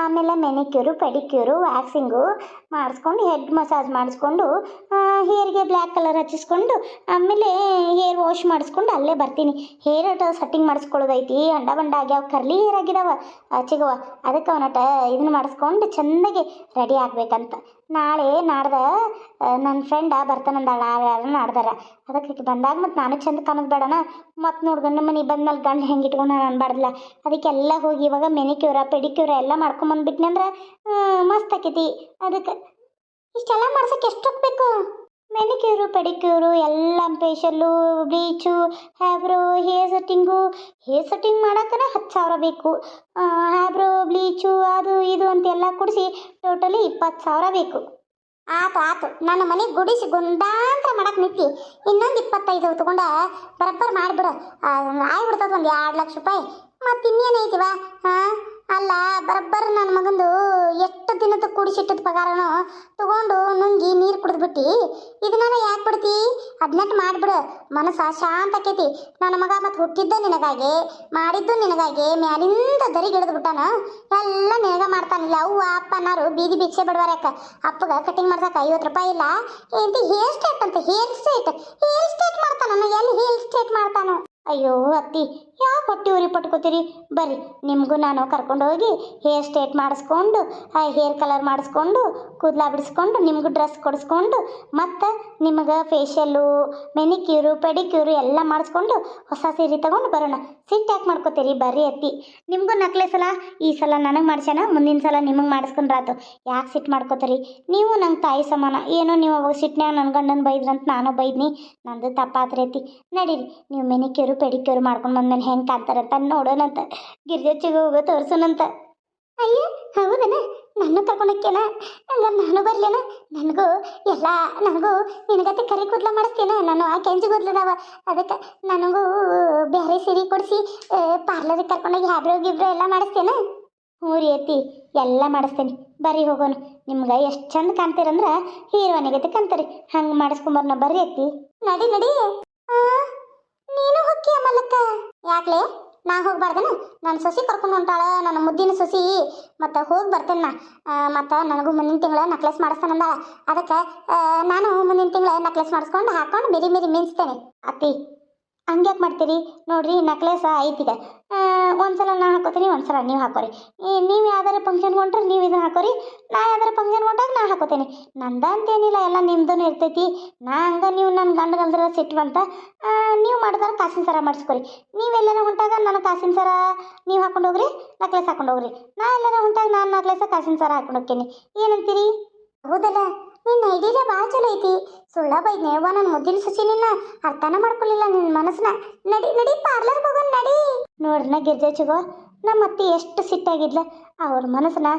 ಆಮೇಲೆ ಮೆನಿಕ್ಯೂರು ಪೆಡಿಕ್ಯೂರು ವ್ಯಾಕ್ಸಿಂಗು ಮಾಡಿಸ್ಕೊಂಡು ಹೆಡ್ ಮಸಾಜ್ ಮಾಡಿಸ್ಕೊಂಡು ಹೇರ್ಗೆ ಬ್ಲ್ಯಾಕ್ ಕಲರ್ ಹಚ್ಚಿಸ್ಕೊಂಡು ಆಮೇಲೆ ಹೇರ್ ವಾಶ್ ಮಾಡಿಸ್ಕೊಂಡು ಅಲ್ಲೇ ಬರ್ತೀನಿ. ಹೇರ್ ಅಟ ಸೆಟ್ಟಿಂಗ್ ಮಾಡಿಸ್ಕೊಳ್ಳೋದೈತಿ ಅಂಡ ಬಂಡ ಆಗ್ಯಾವ ಕರ್ಲಿ ಹೇರ್ ಆಗಿದಾವ ಚಿಗವ, ಅದಕ್ಕೆ ಅವನಟ ಇದನ್ನ ಮಾಡಿಸ್ಕೊಂಡು ಚೆಂದಾಗಿ ರೆಡಿ ಆಗ್ಬೇಕಂತ. ನಾಳೆ ನಾಡ್ದ ನನ್ನ ಫ್ರೆಂಡ ಬರ್ತಾನಂದಾಳ ಯಾರು ನಾಡ್ದಾರ ಅದಕ್ಕೆ ಬಂದಾಗ ಮತ್ತು ನಾನು ಚಂದ ಕಾಣೋದು ಬೇಡಣ ಮತ್ತು ನೋಡ್ಕೊಂಡು ಮನೆ ಬಂದ್ಮೇಲೆ ಗಂಡ ಹೆಂಗೆ ಇಟ್ಕೊಂಡು ನಾನು ಅನ್ಬಾರ್ದಲ್ಲ. ಅದಕ್ಕೆಲ್ಲ ಹೋಗಿ ಇವಾಗ ಮೆನಿಕ್ಯೂರ ಪೆಡಿಕ್ಯೂರ ಎಲ್ಲ ಮಾಡ್ಕೊಂಬಂದ್ಬಿಟ್ನಿ ಅಂದ್ರೆ ಮಸ್ತ್ ಆಕೈತಿ. ಅದಕ್ಕೆ ಇಷ್ಟೆಲ್ಲ ಮಾಡ್ಸಕ್ಕೆ ಎಷ್ಟು ಬೇಕು? ಮೆನಿಕ್ಯೂರು ಪೆಡಿಕ್ಯೂರು ಎಲ್ಲ ಫೇಶಲ್ಲು ಬ್ಲೀಚು, ಹ್ಯಾಬ್ರೋ, ಹೇರ್ ಸೆಟ್ಟಿಂಗು. ಹೇರ್ ಸೆಟ್ಟಿಂಗ್ ಮಾಡೋಕ್ಕನ ಹತ್ತು ಸಾವಿರ ಬೇಕು. ಹ್ಯಾಬ್ರೋ, ಬ್ಲೀಚು, ಅದು, ಇದು ಅಂತೆಲ್ಲ ಕೊಡಿಸಿ ಟೋಟಲಿ ಇಪ್ಪತ್ತು ಸಾವಿರ ಬೇಕು. ಆತು ಆತು. ನನ್ನ ಮನೆ ಗುಡಿಸಿ ಗುಂಡಾಂತರ ಮಾಡಕ್ಕೆ ನಿಂತಿ. ಇನ್ನೊಂದು ಇಪ್ಪತ್ತೈದು ತಗೊಂಡ ಬರಬ್ಬರ್ ಮಾಡಿಬಿಡು. ಆಗ್ಬಿಡ್ತದ ಒಂದು ಎರಡು ಲಕ್ಷ ರೂಪಾಯಿ. ಮತ್ತು ಇನ್ನೇನೈತಿವ ಹಾಂ ಅಲ್ಲ, ಬರಬ್ಬರ್ ನನ್ನ ಮಗಂದು ಎಷ್ಟು ದಿನದ ಕೂಡಿಸಿಟ್ಟದ ಪಗಾರನೋ, ತಗೊಂಡು ನುಂಗಿ ನೀರು ಕುಡಿದ್ಬಿಟ್ಟು. ಇದನ್ನ ಯಾಕೆ ಬಿಡ್ತಿ? ಅದನ್ನಟ್ಟು ಮಾಡಿಬಿಡು. ಮನಸ್ಸ ಶಾಂತ ಆಕೈತಿ. ನನ್ನ ಮಗ ಮತ್ತು ಹುಟ್ಟಿದ್ದ ನಿನಗಾಗಿ, ಮಾಡಿದ್ದು ನಿನಗಾಗಿ, ಮ್ಯಾಲಿಂದ ದರಿಗಿಳಿದು ಬಿಟ್ಟಾನ ಎಲ್ಲ ನಿನಗ ಮಾಡ್ತಾನಿಲ್ಲ ಅವ್ವ ಅಪ್ಪ ಅನ್ನಾರು ಬೀದಿ ಭಿಕ್ಷೆ ಬಿಡ್ವಾರ ಅಪ್ಪಗ ಕಟಿಂಗ್ ಮಾಡ್ಸಕ್ಕೆ ಐವತ್ತು ರೂಪಾಯಿ ಇಲ್ಲ. ఏంటి ಹೇರ್ ಸ್ಟೇಟ್ ಅಂತ, ಹೇರ್ ಸ್ಟೇಟ್ ಹೇರ್ ಸ್ಟೇಟ್ ಮಾಡ್ತಾನ, ಎಲ್ಲಿ ಹೇರ್ ಸ್ಟೇಟ್ ಮಾಡ್ತಾನೋ. ಅಯ್ಯೋ, ಅತ್ತಿ ಯಾಕೆ ಹೊಟ್ಟೆ ಉರಿ ಪಟ್ಕೋತೀರಿ? ಬರ್ರಿ, ನಿಮಗೂ ನಾನು ಕರ್ಕೊಂಡು ಹೋಗಿ ಹೇರ್ ಸ್ಟೇಟ್ ಮಾಡಿಸ್ಕೊಂಡು ಹೇರ್ ಕಲರ್ ಮಾಡಿಸ್ಕೊಂಡು, ಕೂದಲ ಬಿಡಿಸ್ಕೊಂಡು, ನಿಮಗೂ ಡ್ರೆಸ್ ಕೊಡಿಸ್ಕೊಂಡು, ಮತ್ತು ನಿಮಗೆ ಫೇಶಿಯಲ್ಲು ಮೆನಿಕ್ಯೂರು ಪೆಡಿಕ್ಯೂರು ಎಲ್ಲ ಮಾಡಿಸ್ಕೊಂಡು ಹೊಸ ಸೀರೆ ತಗೊಂಡು ಬರೋಣ. ಸಿಟ್ಟು ಯಾಕೆ ಮಾಡ್ಕೋತೀರಿ? ಬರ್ರಿ ಅತ್ತಿ. ನಿಮಗೂ ನಕ್ಲೆ ಸಲ, ಈ ಸಲ ನನಗೆ ಮಾಡ್ಸ್ಯಾನ, ಮುಂದಿನ ಸಲ ನಿಮಗೆ ಮಾಡಿಸ್ಕೊಂಡ್ರಾತು. ಯಾಕೆ ಸಿಟ್ಟು ಮಾಡ್ಕೋತೀರಿ? ನೀವು ನಂಗೆ ತಾಯಿ ಸಮಾನ. ಏನೋ ನೀವು ಅವಾಗ ಸಿಟ್ನ್ಯಾಗ ನನ್ನ ಗಂಡನ ಬೈದ್ರಂತ ನಾನು ಬೈದ್ನಿ. ನಂದು ತಪ್ಪಾತ್ರಿ ಐತಿ ನಡೀರಿ, ನೀವು ಮೆನಿಕ್ಯೂರು ಪೆಡಿಕ್ಯೂರು ಮಾಡ್ಕೊಂಡು ಬಂದ್ಮೇಲೆ. ಹೆಂಗೆ ಕಾಣ್ತಾರಂತ ನೋಡೋಣಂತ ಗಿರ್ಜಚ್ಚಿಗೆ ಹೋಗೋ ತೋರ್ಸೋಣಂತ ಅಯ್ಯ, ಹೌದನ? ನನ್ನ ಕರ್ಕೊಂಡಕ್ಕೇನ ಹಂಗ ನಾನು ಬರ್ಲೇನ? ನನಗೂ, ಎಲ್ಲ, ನನಗೂ ನಿನಗತ್ತೆ ಕರಿ ಕೂದಲ ಮಾಡಿಸ್ತೇನ? ನಾನು ಆ ಕೆಂಚು ಕೂದಲದಾವ ಅದಕ್ಕೆ ನನಗೂ ಬೇರೆ ಸೀರೆ ಕೊಡಿಸಿ ಪಾರ್ಲರಿಗೆ ಕರ್ಕೊಂಡೋಗಿ ಹ್ಯಾಬ್ರೋ ಗಿಬ್ರೋ ಎಲ್ಲ ಮಾಡಿಸ್ತೇನ? ಹ್ಞೂ ರೀ ಅತ್ತಿ, ಎಲ್ಲ ಮಾಡಿಸ್ತೇನೆ. ಬರ್ರಿ ಹೋಗೋಣ. ನಿಮ್ಗೆ ಎಷ್ಟು ಚಂದ ಕಾಣ್ತೀರಂದ್ರೆ ಹೀರೋನಿಗತ್ತೆ ಕಾಣ್ತಾರೆ. ಹಂಗೆ ಮಾಡಿಸ್ಕೊಂಬರ್ನ ಬರ್ರಿ ಅತ್ತಿ. ನಡಿ ನಡಿ. ಹೊಕ್ಕಿಯ ಮಲ್ಲಕ್ಕ ಯಾಕ್ಲೆ? ನಾ ಹೋಗ್ಬಾರ್ದನ? ನನ್ನ ಸೊಸಿ ಕರ್ಕೊಂಡು ಹೊಂಟಾಳ, ನನ್ನ ಮುದ್ದಿನ ಸೊಸಿ. ಮತ್ತು ಹೋಗಿ ಬರ್ತೇನೆ ನಾ. ಮತ್ತು ನನಗೂ ಮುಂದಿನ ತಿಂಗಳ ನಕ್ಲೆಸ್ ಮಾಡಿಸ್ತಾನಂದ ಅದಕ್ಕೆ ನಾನು ಮುಂದಿನ ತಿಂಗಳ ನಕ್ಲೆಸ್ ಮಾಡಿಸ್ಕೊಂಡು ಹಾಕೊಂಡು ಮಿರಿ ಮಿರಿ ಮಿನ್ಸ್ತೇನೆ ಅತ್ತಿ, ಹಂಗ್ಯಾಕೆ ಮಾಡ್ತೀರಿ? ನೋಡ್ರಿ ನಕ್ಲೆಸ್ ಐತಿಗ ಒಂದ್ಸಲ ನಾ ಹಾಕೋತೀನಿ, ಒಂದ್ಸಲ ನೀವು ಹಾಕೋರಿ. ನೀವು ಯಾವ್ದಾರ ಫಂಕ್ಷನ್ ಹೊಂಟ್ರೆ ನೀವು ಇದನ್ನ ಹಾಕೋರಿ, ನಾ ಯಾವ್ದಾರ ಫಂಕ್ಷನ್ ಹೊಂಟಾಗ ನಾ ಹಾಕೋತೀನಿ. ನಂದ ಅಂತೇನಿಲ್ಲ ಎಲ್ಲ ನಿಮ್ದೂ ಇರ್ತೈತಿ. ನಾ ಹಂಗ ನೀವು ನನ್ನ ಗಂಡಗಲ್ದ್ರ ಸಿಟ್ಟು ಅಂತ ನೀವು ಮಾಡಿದ್ರೆ ಕಾಸಿನ ಸರ ಮಾಡಿಸ್ಕೊರಿ. ನೀವೆಲ್ಲರ ಹೊಂಟಾಗ ನನ್ನ ಕಾಸಿನ ಸರ ನೀವು ಹಾಕೊಂಡು ಹೋಗ್ರಿ ನಕ್ಲೆಸ್ ಹಾಕೊಂಡು ಹೋಗ್ರಿ. ನಾ ಎಲ್ಲರ ಹೊಂಟಾಗ ನಾನು ನಕ್ಲೆಸ ಕಾಸಿನ ಸರ ಹಾಕೊಂಡು ಹೋಗ್ತೀನಿ. ಏನಂತೀರಿ? ಹೌದಲ್ಲ? ನಿನ್ನ ಐಡಿಯಾ ಭಾಳ ಚಲೋ ಐತಿ. ಸುಳ್ಳ ಬೈದ್ ನೇವ ನನ್ನ ಮುದ್ದಿನ ಸಸಿ ನಿನ್ನ ಅರ್ಥನ ಮಾಡ್ಕೊಳ್ಳಿಲ್ಲ ನಿನ್ನ ಮನಸ್ಸನ್ನ ನಡಿ ನಡಿ ಪಾರ್ಲರ್ ಹೋಗೋಣ, ನಡಿ. ನೋಡ್ರನ ಗಿರ್ಜೆ ಚಿಗೋ ನಮ್ಮ ಅತ್ತಿ ಎಷ್ಟು ಸಿಟ್ಟಾಗಿದ್ಲ ಅವ್ರ ಮನಸ್ಸನ್ನ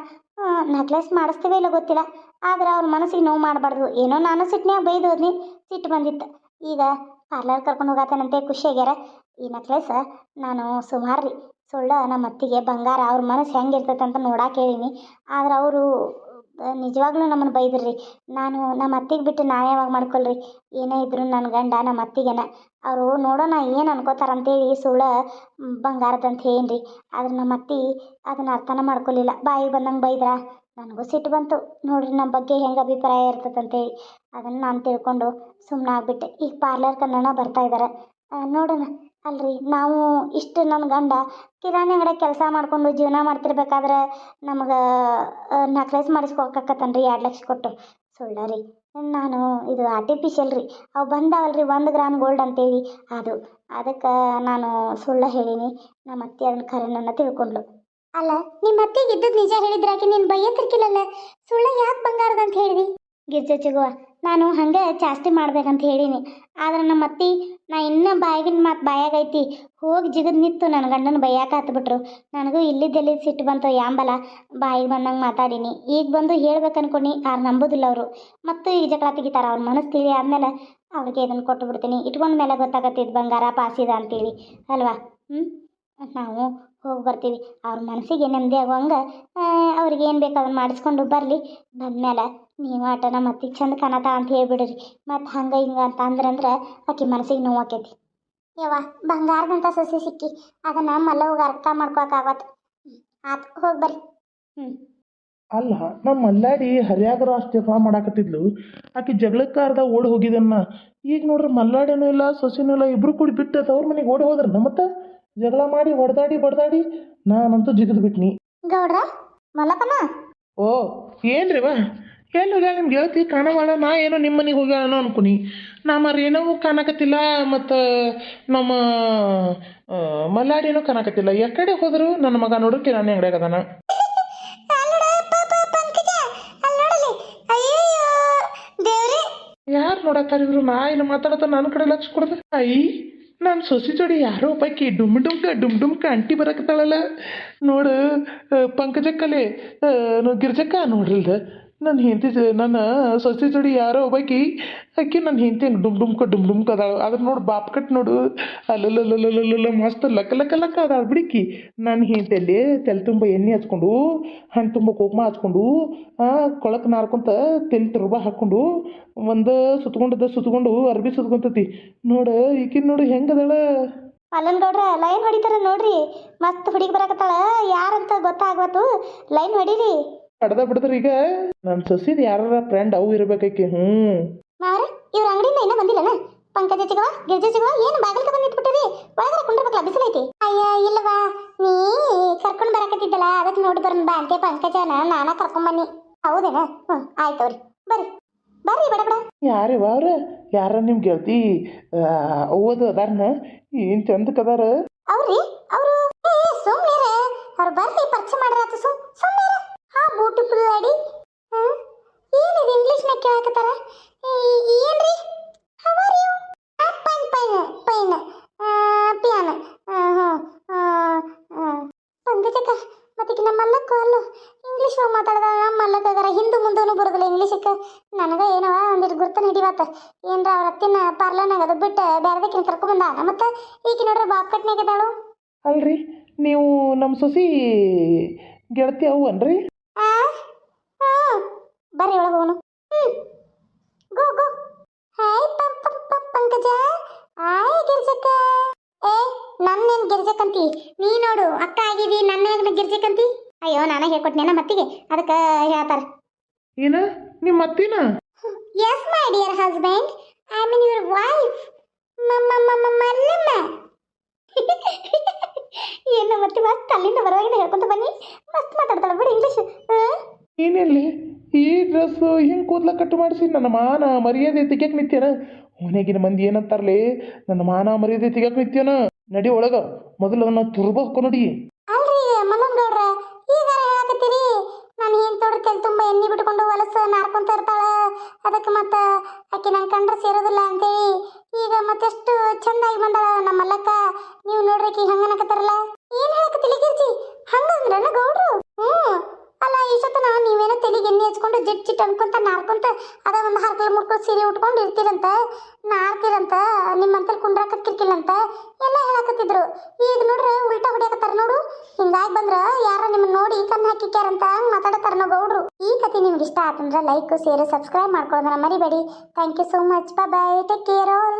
ನೆಕ್ಲೆಸ್ ಮಾಡಿಸ್ತೇವೆ ಇಲ್ಲ ಗೊತ್ತಿಲ್ಲ. ಆದ್ರೆ ಅವ್ರ ಮನಸ್ಸಿಗೆ ನೋವು ಮಾಡಬಾರ್ದು. ಏನೋ ನಾನು ಸಿಟ್ನ್ಯಾಗ ಬೈದೋದ್ನಿ ಸಿಟ್ಟು ಬಂದಿತ್ತು. ಈಗ ಪಾರ್ಲರ್ ಕರ್ಕೊಂಡು ಹೋಗತ್ತನಂತೆ ಖುಷಿಯಾಗ್ಯಾರ ಈ ನೆಕ್ಲೆಸ್ ನಾನು ಸುಮಾರು ರೀ ಸುಳ್ಳ ನಮ್ಮ ಅತ್ತಿಗೆ ಬಂಗಾರ, ಅವ್ರ ಮನಸ್ಸು ಹೆಂಗಿರ್ತೈತೆ ಅಂತ ನೋಡಕ್ಕೆ ಹೇಳೀನಿ. ಆದ್ರೆ ಅವರು ನಿಜವಾಗ್ಲೂ ನಮ್ಮನ್ನು ಬೈದ್ರಿ. ನಾನು ನಮ್ಮ ಅತ್ತಿಗೆ ಬಿಟ್ಟು ನಾ ಯಾವಾಗ ಮಾಡ್ಕೊಳ್ರಿ? ಏನೇ ಇದ್ರು ನನ್ನ ಗಂಡ ನಮ್ಮ ಅತ್ತಿಗೆನ. ಅವರು ನೋಡೋಣ ಏನು ಅನ್ಕೋತಾರೆ ಅಂತೇಳಿ ಸುಳ್ಳ ಬಂಗಾರದಂತ ಹೇಳಿ ಆದ್ರೆ ನಮ್ಮ ಅತ್ತಿ ಅದನ್ನ ಅರ್ಥನ ಮಾಡ್ಕೊಲಿಲ್ಲ. ಬಾಯಿ ಬಂದಂಗೆ ಬೈದ್ರ? ನನಗೂ ಸಿಟ್ಟು ಬಂತು. ನೋಡ್ರಿ ನಮ್ಮ ಬಗ್ಗೆ ಹೆಂಗೆ ಅಭಿಪ್ರಾಯ ಇರ್ತದಂತೇಳಿ. ಅದನ್ನು ನಾನು ತಿಳ್ಕೊಂಡು ಸುಮ್ಮನೆ ಆಗ್ಬಿಟ್ಟೆ. ಈಗ ಪಾರ್ಲರ್ ಕನ್ನಡ ಬರ್ತಾ ಇದ್ದಾರೆ ನೋಡೋಣ. ಅಲ್ರಿ ನಾವು ಇಷ್ಟು ನನ್ನ ಗಂಡ ಕಿರಾಣಿ ಅಂಗಡಿ ಕೆಲಸ ಮಾಡ್ಕೊಂಡು ಜೀವನ ಮಾಡ್ತಿರ್ಬೇಕಾದ್ರೆ ನಮಗೆ ನಕ್ಲೆಸ್ ಮಾಡಿಸ್ಕೊಕತ್ತನ್ರಿ ಎರಡು ಲಕ್ಷ ಕೊಟ್ಟು. ಸುಳ್ಳ ರೀ. ನಾನು ಇದು ಆರ್ಟಿಫಿಷಿಯಲ್ ರೀ. ಅವು ಬಂದಾವಲ್ರಿ ಒಂದು ಗ್ರಾಮ್ ಗೋಲ್ಡ್ ಅಂತೇಳಿ. ಅದು ಅದಕ್ಕೆ ನಾನು ಸುಳ್ಳ ಹೇಳೀನಿ. ನಮ್ಮ ಅತ್ತೆ ಅದನ್ನ ಖರೇನನ್ನ ತಿಳ್ಕೊಂಡ್ಲು ಅಲ್ಲ ನಿಮ್ಮ ಅತ್ತೆಗೆ ಇದ್ದದ್ದು ನಿಜ ಹೇಳಿದ್ರಾಕಿ ನೀನು ಬೈಯತಿರ್ಕಿಲ್ಲಲ್ಲ ಸುಳ್ಳ ಯಾಕೆ ಬಂಗಾರದ ಅಂತ ಹೇಳಿದಿ? ಗಿರ್ಜ ಚಿಗುವ ನಾನು ಹಂಗೆ ಜಾಸ್ತಿ ಮಾಡ್ಬೇಕಂತ ಹೇಳೀನಿ. ಆದ್ರೆ ನಮ್ಮ ಅತ್ತಿ ನಾ ಇನ್ನೂ ಬಾಯಿಗಿನ ಮಾತು ಬಾಯಾಗೈತಿ. ಹೋಗಿ ಜಿಗದ್ ನಿತ್ತು ನನ್ನ ಗಂಡನ ಬೈಯಾಕ ಹತ್ಬಿಟ್ರು. ನನಗೂ ಇಲ್ಲಿದ್ದೆಲ್ಲಿ ಸಿಟ್ಟು ಬಂತು ಯಾಂಬಲ. ಬಾಯಿಗೆ ಬಂದಂಗೆ ಮಾತಾಡೀನಿ. ಈಗ ಬಂದು ಹೇಳ್ಬೇಕು ಅನ್ಕೊಂಡು ಯಾರು ನಂಬೋದಿಲ್ಲ ಅವರು. ಮತ್ತು ಈಗ ಜಗಳ ತೆಗಿತಾರ, ಅವ್ರ ಮನಸ್ಸು ತಿಳಿ ಆದಮೇಲೆ ಅವ್ರಿಗೆ ಇದನ್ನು ಕೊಟ್ಟು ಬಿಡ್ತೀನಿ ಇಟ್ಕೊಂಡ ಮೇಲೆ ಗೊತ್ತಾಗತ್ತಿದ್ದು ಬಂಗಾರ ಪಾಸಿದ ಅಂತೇಳಿ. ಅಲ್ವಾ? ಹ್ಞೂ ನಾವು ಹೋಗಿ ಬರ್ತೀವಿ. ಅವ್ರ ಮನಸ್ಸಿಗೆ ನೆಮ್ಮದಿ ಆಗುವಂಗೆ ಅವ್ರಿಗೆ ಏನು ಬೇಕು ಅದನ್ನು ಮಾಡಿಸ್ಕೊಂಡು ಬರಲಿ. ಬಂದಮೇಲೆ ನೀವು ಆಟ ನಮ್ಮ ಅತ್ತಿಗೆ ಚಂದ ಕಾಣತ ಅಂತ ಹೇಳ್ಬಿಡ್ರಿ. ಮತ್ತು ಹಂಗೆ ಹಿಂಗೆ ಅಂತ ಅಂದ್ರಂದ್ರೆ ಆಕೆ ಮನಸ್ಸಿಗೆ ನೋವು ಆಕೈತಿ. ಯವ್ವ ಬಂಗಾರದಂಥ ಸಸಿ ಸಿಕ್ಕಿ ಅದನ್ನು ಮಲ್ಲವ್ಗೆ ಅರ್ಥ ಮಾಡ್ಕೊಳಕ್ಕಾಗತ್ತೆ ಆತು ಹೋಗಿ ಬರ್ರಿ. ಹ್ಞೂ
ಅಲ್ಲ ನಮ್ಮ ಮಲ್ಲಾಡಿ ಹರ್ಯಾಗರ ಅಷ್ಟೇ ಜಗಳ ಮಾಡಾಕತ್ತಿದ್ಲು. ಆಕೆ ಜಗಳಕ್ಕೆ ಅರ್ಧ ಓಡಿ ಹೋಗಿದನ್ನ. ಈಗ ನೋಡ್ರಿ ಮಲ್ಲಾಡಿನೂ ಇಲ್ಲ ಸೊಸಿನೂ ಇಲ್ಲ ಇಬ್ರು ಕೂಡಿ ಬಿಟ್ಟು ತವ್ರ ಮನೆಗೆ ಓಡಿ ಹೋದ್ರ ಮತ್ತೆ? ಜಗಳ ಮಾಡಿ ಹೊಡೆದಾಡಿ ಬಡ್ದಾಡಿ ನಾನಂತೂ ಜಿಗಿದ್ ಬಿಟ್ನಿ.
ಗೌಡ್ರ ಮಲ್ಲಪ್ಪನ?
ಓ ಏನ್ರಿ ವಾ ಎಲ್ಲಿ ಹೋಗ್ಯಾಳ ನಿಮ್ಗೆ ಗೆಳತಿ ಕಾಣವಾಳ ನಾ ಏನೋ ನಿಮ್ಮ ಮನೆಗೆ ಹೋಗ್ಯಾಳನೋ ಅನ್ಕೊನಿ. ನಾ ಮರ ಏನೋ ಕಾಣಕತ್ತಿಲ್ಲ ಮತ್ತು ನಮ್ಮ ಮಲ್ಲಾಡಿನೂ ಕಾಣಕತ್ತಿಲ್ಲ. ಯಾಕಡೆ ಹೋದರೂ ನನ್ನ ಮಗ ನೋಡೋಕೆ ನಾನು ಅಂಗಡಿಯಾಗ ಅದಾನ. ಯಾರು ನೋಡತ್ತಾರ ಇವರು? ನಾ ಏನು ಮಾತಾಡತ್ತ ನನ್ನ ಕಡೆ ಲಕ್ಷ ಕೊಡ್ದ? ಅಯ್ಯ ನಾನು ಸೊಸಿ ಜೋಡಿ ಯಾರೋ ಪೈಕಿ ಡುಮ್ ಡುಮ್ಕ ಡುಮ್ ಡುಮ್ಕ ಅಂಟಿ ಬರಕತ್ತಾಳಲ್ಲ. ನೋಡು ಪಂಕಜಕ್ಕಲೆ ಗಿರ್ಜಕ್ಕ ನೋಡ್ರಿಲ್ದ? ನನ್ನ ಹೆಂಡತಿ ನನ್ನ ಸೊಸೆ ಜೋಡಿ ಯಾರೋ ಒಬ್ಬಾಕಿ, ಆಕಿ ನನ್ನ ಹೆಂಡತಿ ಹಂಗೆ ಡುಮ್ ಡುಮ್ಕ ಡುಮ್ ಡುಮ್ಕ ಅದಾಳ. ಅದ್ರ ನೋಡು ಬಾಪ್ ಕಟ್ ನೋಡು. ಅಲ್ಲಲ್ಲಲ್ಲಲ್ಲಲ್ಲ ಮಸ್ತ್ ಲಕ್ಕ ಲಕ್ಕ ಲಕ್ಕ ಅದಾಳ ಬಿಡಿಕಿ. ನನ್ನ ಹೆಂಡತಿಯಲ್ಲಿ ತಲೆ ತುಂಬ ಎಣ್ಣೆ ಹಚ್ಕೊಂಡು, ಹಣ್ಣು ತುಂಬ ಕುಂಕುಮ ಹಚ್ಕೊಂಡು ಕೊಳಕ್ಕೆ ನಾರ್ಕೊಂತ ತೆಲ್ ತುರ್ಬ ಹಾಕ್ಕೊಂಡು, ಒಂದು ಸುತ್ಕೊಂಡದ ಸುತ್ಕೊಂಡು ಅರ್ಬಿ ಸುತ್ಕೊಂತತಿ. ನೋಡು, ಈಕಿನ ನೋಡು ಹೆಂಗದಾಳ
ಅಲ್ಲನ್ ಗೌಡ್ರ, ಲೈನ್ ಹೊಡಿತಾರ ನೋಡ್ರಿ. ಮಸ್ತ್ ಹುಡುಗಿ ಬರಕತ್ತಾಳ. ಯಾರಂತ ಗೊತ್ತಾಗ್ವತ್ತು ಲೈನ್ ಹೊಡೀರಿ.
ಕಡ್ದ ಬಿಡದ್ರ ಈಗ ನನ್ನ ಸೊಸಿದ್ ಯಾರ ಫ್ರೆಂಡ್ ಅವು ಇರ್ಬೇಕೈಕಿ ಹ್ಞೂ
ಮಾರ ಇವ್ರ ಅಂಗಡಿಯಿಂದ ಇನ್ನ ಬಂದಿಲ್ಲನ? ಪಂಕಜ ಚಿಗವ ಗಿರ್ಜ ಚಿಗವ ಏನು ಬಾಗಿಲ್ಕ ಬಂದು ನಿಂತ್ಬಿಟ್ಟಿರಿ? ಒಳಗಡೆ ಕುಂಡ್ರಬೇಕಲ್ಲ ಬಿಸಿಲೈತಿ. ಅಯ್ಯ ಇಲ್ಲವಾ ನೀ ಕರ್ಕೊಂಡ್ ಬರಕತ್ತಿದ್ದಲ್ಲ ಅದಕ್ಕೆ ನೋಡಿ ಬರೋಣ ಬಾ ಅಂತೆ ಪಂಕಜನ ನಾನ ಕರ್ಕೊಂಡ್ ಬನ್ನಿ ಹೌದೇನ? ಹ್ಮ್ ಆಯ್ತವ್ರಿ ಬರ್ರಿ. ಬರ್ರಿ ಬಡ ಬಡ.
ಯಾರಿವ ಅವ್ರ? ಯಾರ ನಿಮ್ಮ ಗೆಳತಿ ಅವ್ವದು ಅದಾರನ? ಏನು ಚಂದಕ್ಕೆ ಅದಾರ?
ಅವ್ರಿ ಅವರು ಏ ಸುಮ್ಮನೆ ಅವ್ರು ಬರ್ರಿ ಪರಿಚಯ ಮಾಡ್ರಾತು ಸುಮ್ ಸುಮ್ಮನೆ ಹಾ ಬ್ಯೂಟಿಫುಲ್ ಲೇಡಿ ಏನಿದೆ ಕೇಳಕತ್ತಾರ ಏನ್ರಿ? How are you fine fine fine piano ಪಂಕಜಕ್ಕ ಮತ್ತೆ ನಮ್ಮ ಮಲ್ಲಕ್ಕ ಅಲ್ಲ ಇಂಗ್ಲೀಷ್ ಮಾತಾಡ್ದ ನಮ್ಮ ಮಲ್ಲಕ್ಕಗಾರ ಹಿಂದೆ ಮುಂದೂ ಬರೋದಿಲ್ಲ ಇಂಗ್ಲೀಷಕ್ಕೆ ನನಗೆ ಏನವ ಒಂದಿಟ್ಟು ಗುರ್ತನ ಹಿಡಿವತ್ತ ಏನ್ರ ಅವ್ರ ಅತ್ತಿನ ಪಾರ್ಲರ್ನಾಗ ಅದು ಬಿಟ್ಟು ಬೇರೆದಕ್ಕಿನ ಕರ್ಕೊಂಬಂದ ಮತ್ತೆ? ಈಗ ನೋಡ್ರಿ ಬಾಪ್ ಇದ್ದಾಳು
ಅಲ್ರಿ ನೀವು ನಮ್ಮ ಸೊಸಿ ಗೆಳತಿ ಅವು ಅನ್ರಿ
ಆ? ಹಾ ಬರ್ರಿ ಒಳಗೆ ಹೋಗೋಣ. ಗೋ ಹಾಯ್ ಪಂ ಪಂ ಪಂ ಪಂಕಜ. ಹಾಯ್ ಗಿರ್ಜಕ್ಕ ಏ ನನ್ನೇನ್ ಗಿರ್ಜಕ್ಕಂತಿ ನೀ ನೋಡು ಅಕ್ಕ ಆಗಿದಿ ನನ್ನ ಗಿರ್ಜಕ್ಕಂತಿ ಅಯ್ಯೋ ನಾನ ಹೇಳ್ಕೊಟ್ನೇನ ಮತ್ತಿಗೆ. ಅದಕ್ಕೆ ಹೇಳ್ತಾರ.
ಏನ? ನಿಮ್ಮ ಅತ್ತಿನ?
Yes my dear husband I mean your wife Mallamma. ಏನು ಮತ್ತೆ ಮಸ್ತ್ ಅಲ್ಲಿಂದ ಬರುವಾಗಿಂದ ಹೇಳ್ಕೊಂತ ಬನ್ನಿ. ಮಸ್ತ್ ಮಾತಾಡ್ತಾಳೆ ಬಿಡಿ ಇಂಗ್ಲೀಷ್
ಏನಿರಲಿ ಈ ಡ್ರೆಸ್ ಹಿಂಗೆ ಕೂದ್ಲ ಕಟ್ ಮಾಡಿಸಿ ನನ್ನ ಮಾನ ಮರ್ಯಾದೆ ತೆಗಿಯಕ್ಕೆ ನಿತ್ಯನ? ಮನೆಗಿನ ಮಂದಿ ಏನಂತಾರಲಿ? ನನ್ನ ಮಾನ ಮರ್ಯಾದೆ ತೆಗಿಯಕ್ಕೆ ನಿತ್ಯನ? ನಡಿ ಒಳಗ, ಮೊದಲು ಅದನ್ನ ತುರ್ಬ ಹಾಕೋ ನೋಡಿ
ತುಂಬ ಎಣ್ಣೆ ಬಿಟ್ಕೊಂಡು ಹೊಲಸು ನಾರ್ಕೊಂತ ಇರ್ತಾಳ ಅದಕ್ಕೆ ಮತ್ತೆ ಆಕೆ ನಂಗೆ ಕಂಡ್ರೆ ಸೇರೋದಿಲ್ಲ ಅಂತೇಳಿ, ಈಗ ಮತ್ತೆಷ್ಟು ಚಂದಾಗಿ ಬಂದಾಳ ನಮ್ಮ ಮಲ್ಲಕ್ಕ, ನೀವು ನೋಡ್ರಿ ಹಂಗನಕತ್ತಾರಲ್ಲ ಏನ್ ಹೇಳಕತ್ತಿಲ್ಲ ಗಿರ್ಜಿ? ಹಂಗಂದ್ರನ ಗೌಡ್ರು? ಹ್ಞೂ ಅಲ್ಲ ಇಷ್ಟೊತ್ತನ ನೀವೇನೋ ತಲೆಗೆ ಎಣ್ಣೆ ಹಚ್ಕೊಂಡು ಜಿಟ್ ಜಿಟ್ ಅನ್ಕೊಂತ ನಾರ್ಕೊಂತ ಅದ ಒಂದು ಹರ್ಕಲ್ ಮುರ್ಕೋ ಸೀರೆ ಉಟ್ಕೊಂಡು ಇರ್ತೀರಂತ, ನಾರ್ತೀರಂತ ನಿಮ್ಮಂತಲ್ಲಿ ಕುಂಡ್ರಾಕ ಕಿರ್ಕಿಲ್ಲಂತ ಎಲ್ಲ ಹೇಳಕತ್ತಿದ್ರು. ಈಗ ನೋಡ್ರಿ ಉಲ್ಟಾ ಹೊಡಿಯಕತ್ತಾರ ನೋಡು. ಹಿಂಗಾಗಿ ಬಂದ್ರ ಯಾರ ನಿಮ್ಮನ್ನ ನೋಡಿ ಕಣ್ಣು ಹಾಕಿಕ್ಯಾರಂತ ಹಂಗ್ ಮಾತಾಡತಾರ ನಾವು ಗೌಡ್ರು. ಈ ಕತೆ ನಿಮ್ಗೆ ಇಷ್ಟ ಆತಂದ್ರೆ ಲೈಕ್ ಶೇರ್ ಸಬ್ಸ್ಕ್ರೈಬ್ ಮಾಡ್ಕೊಳ್ಳೋದನ್ನ ಮರಿಬೇಡಿ. Thank you so much bye take care all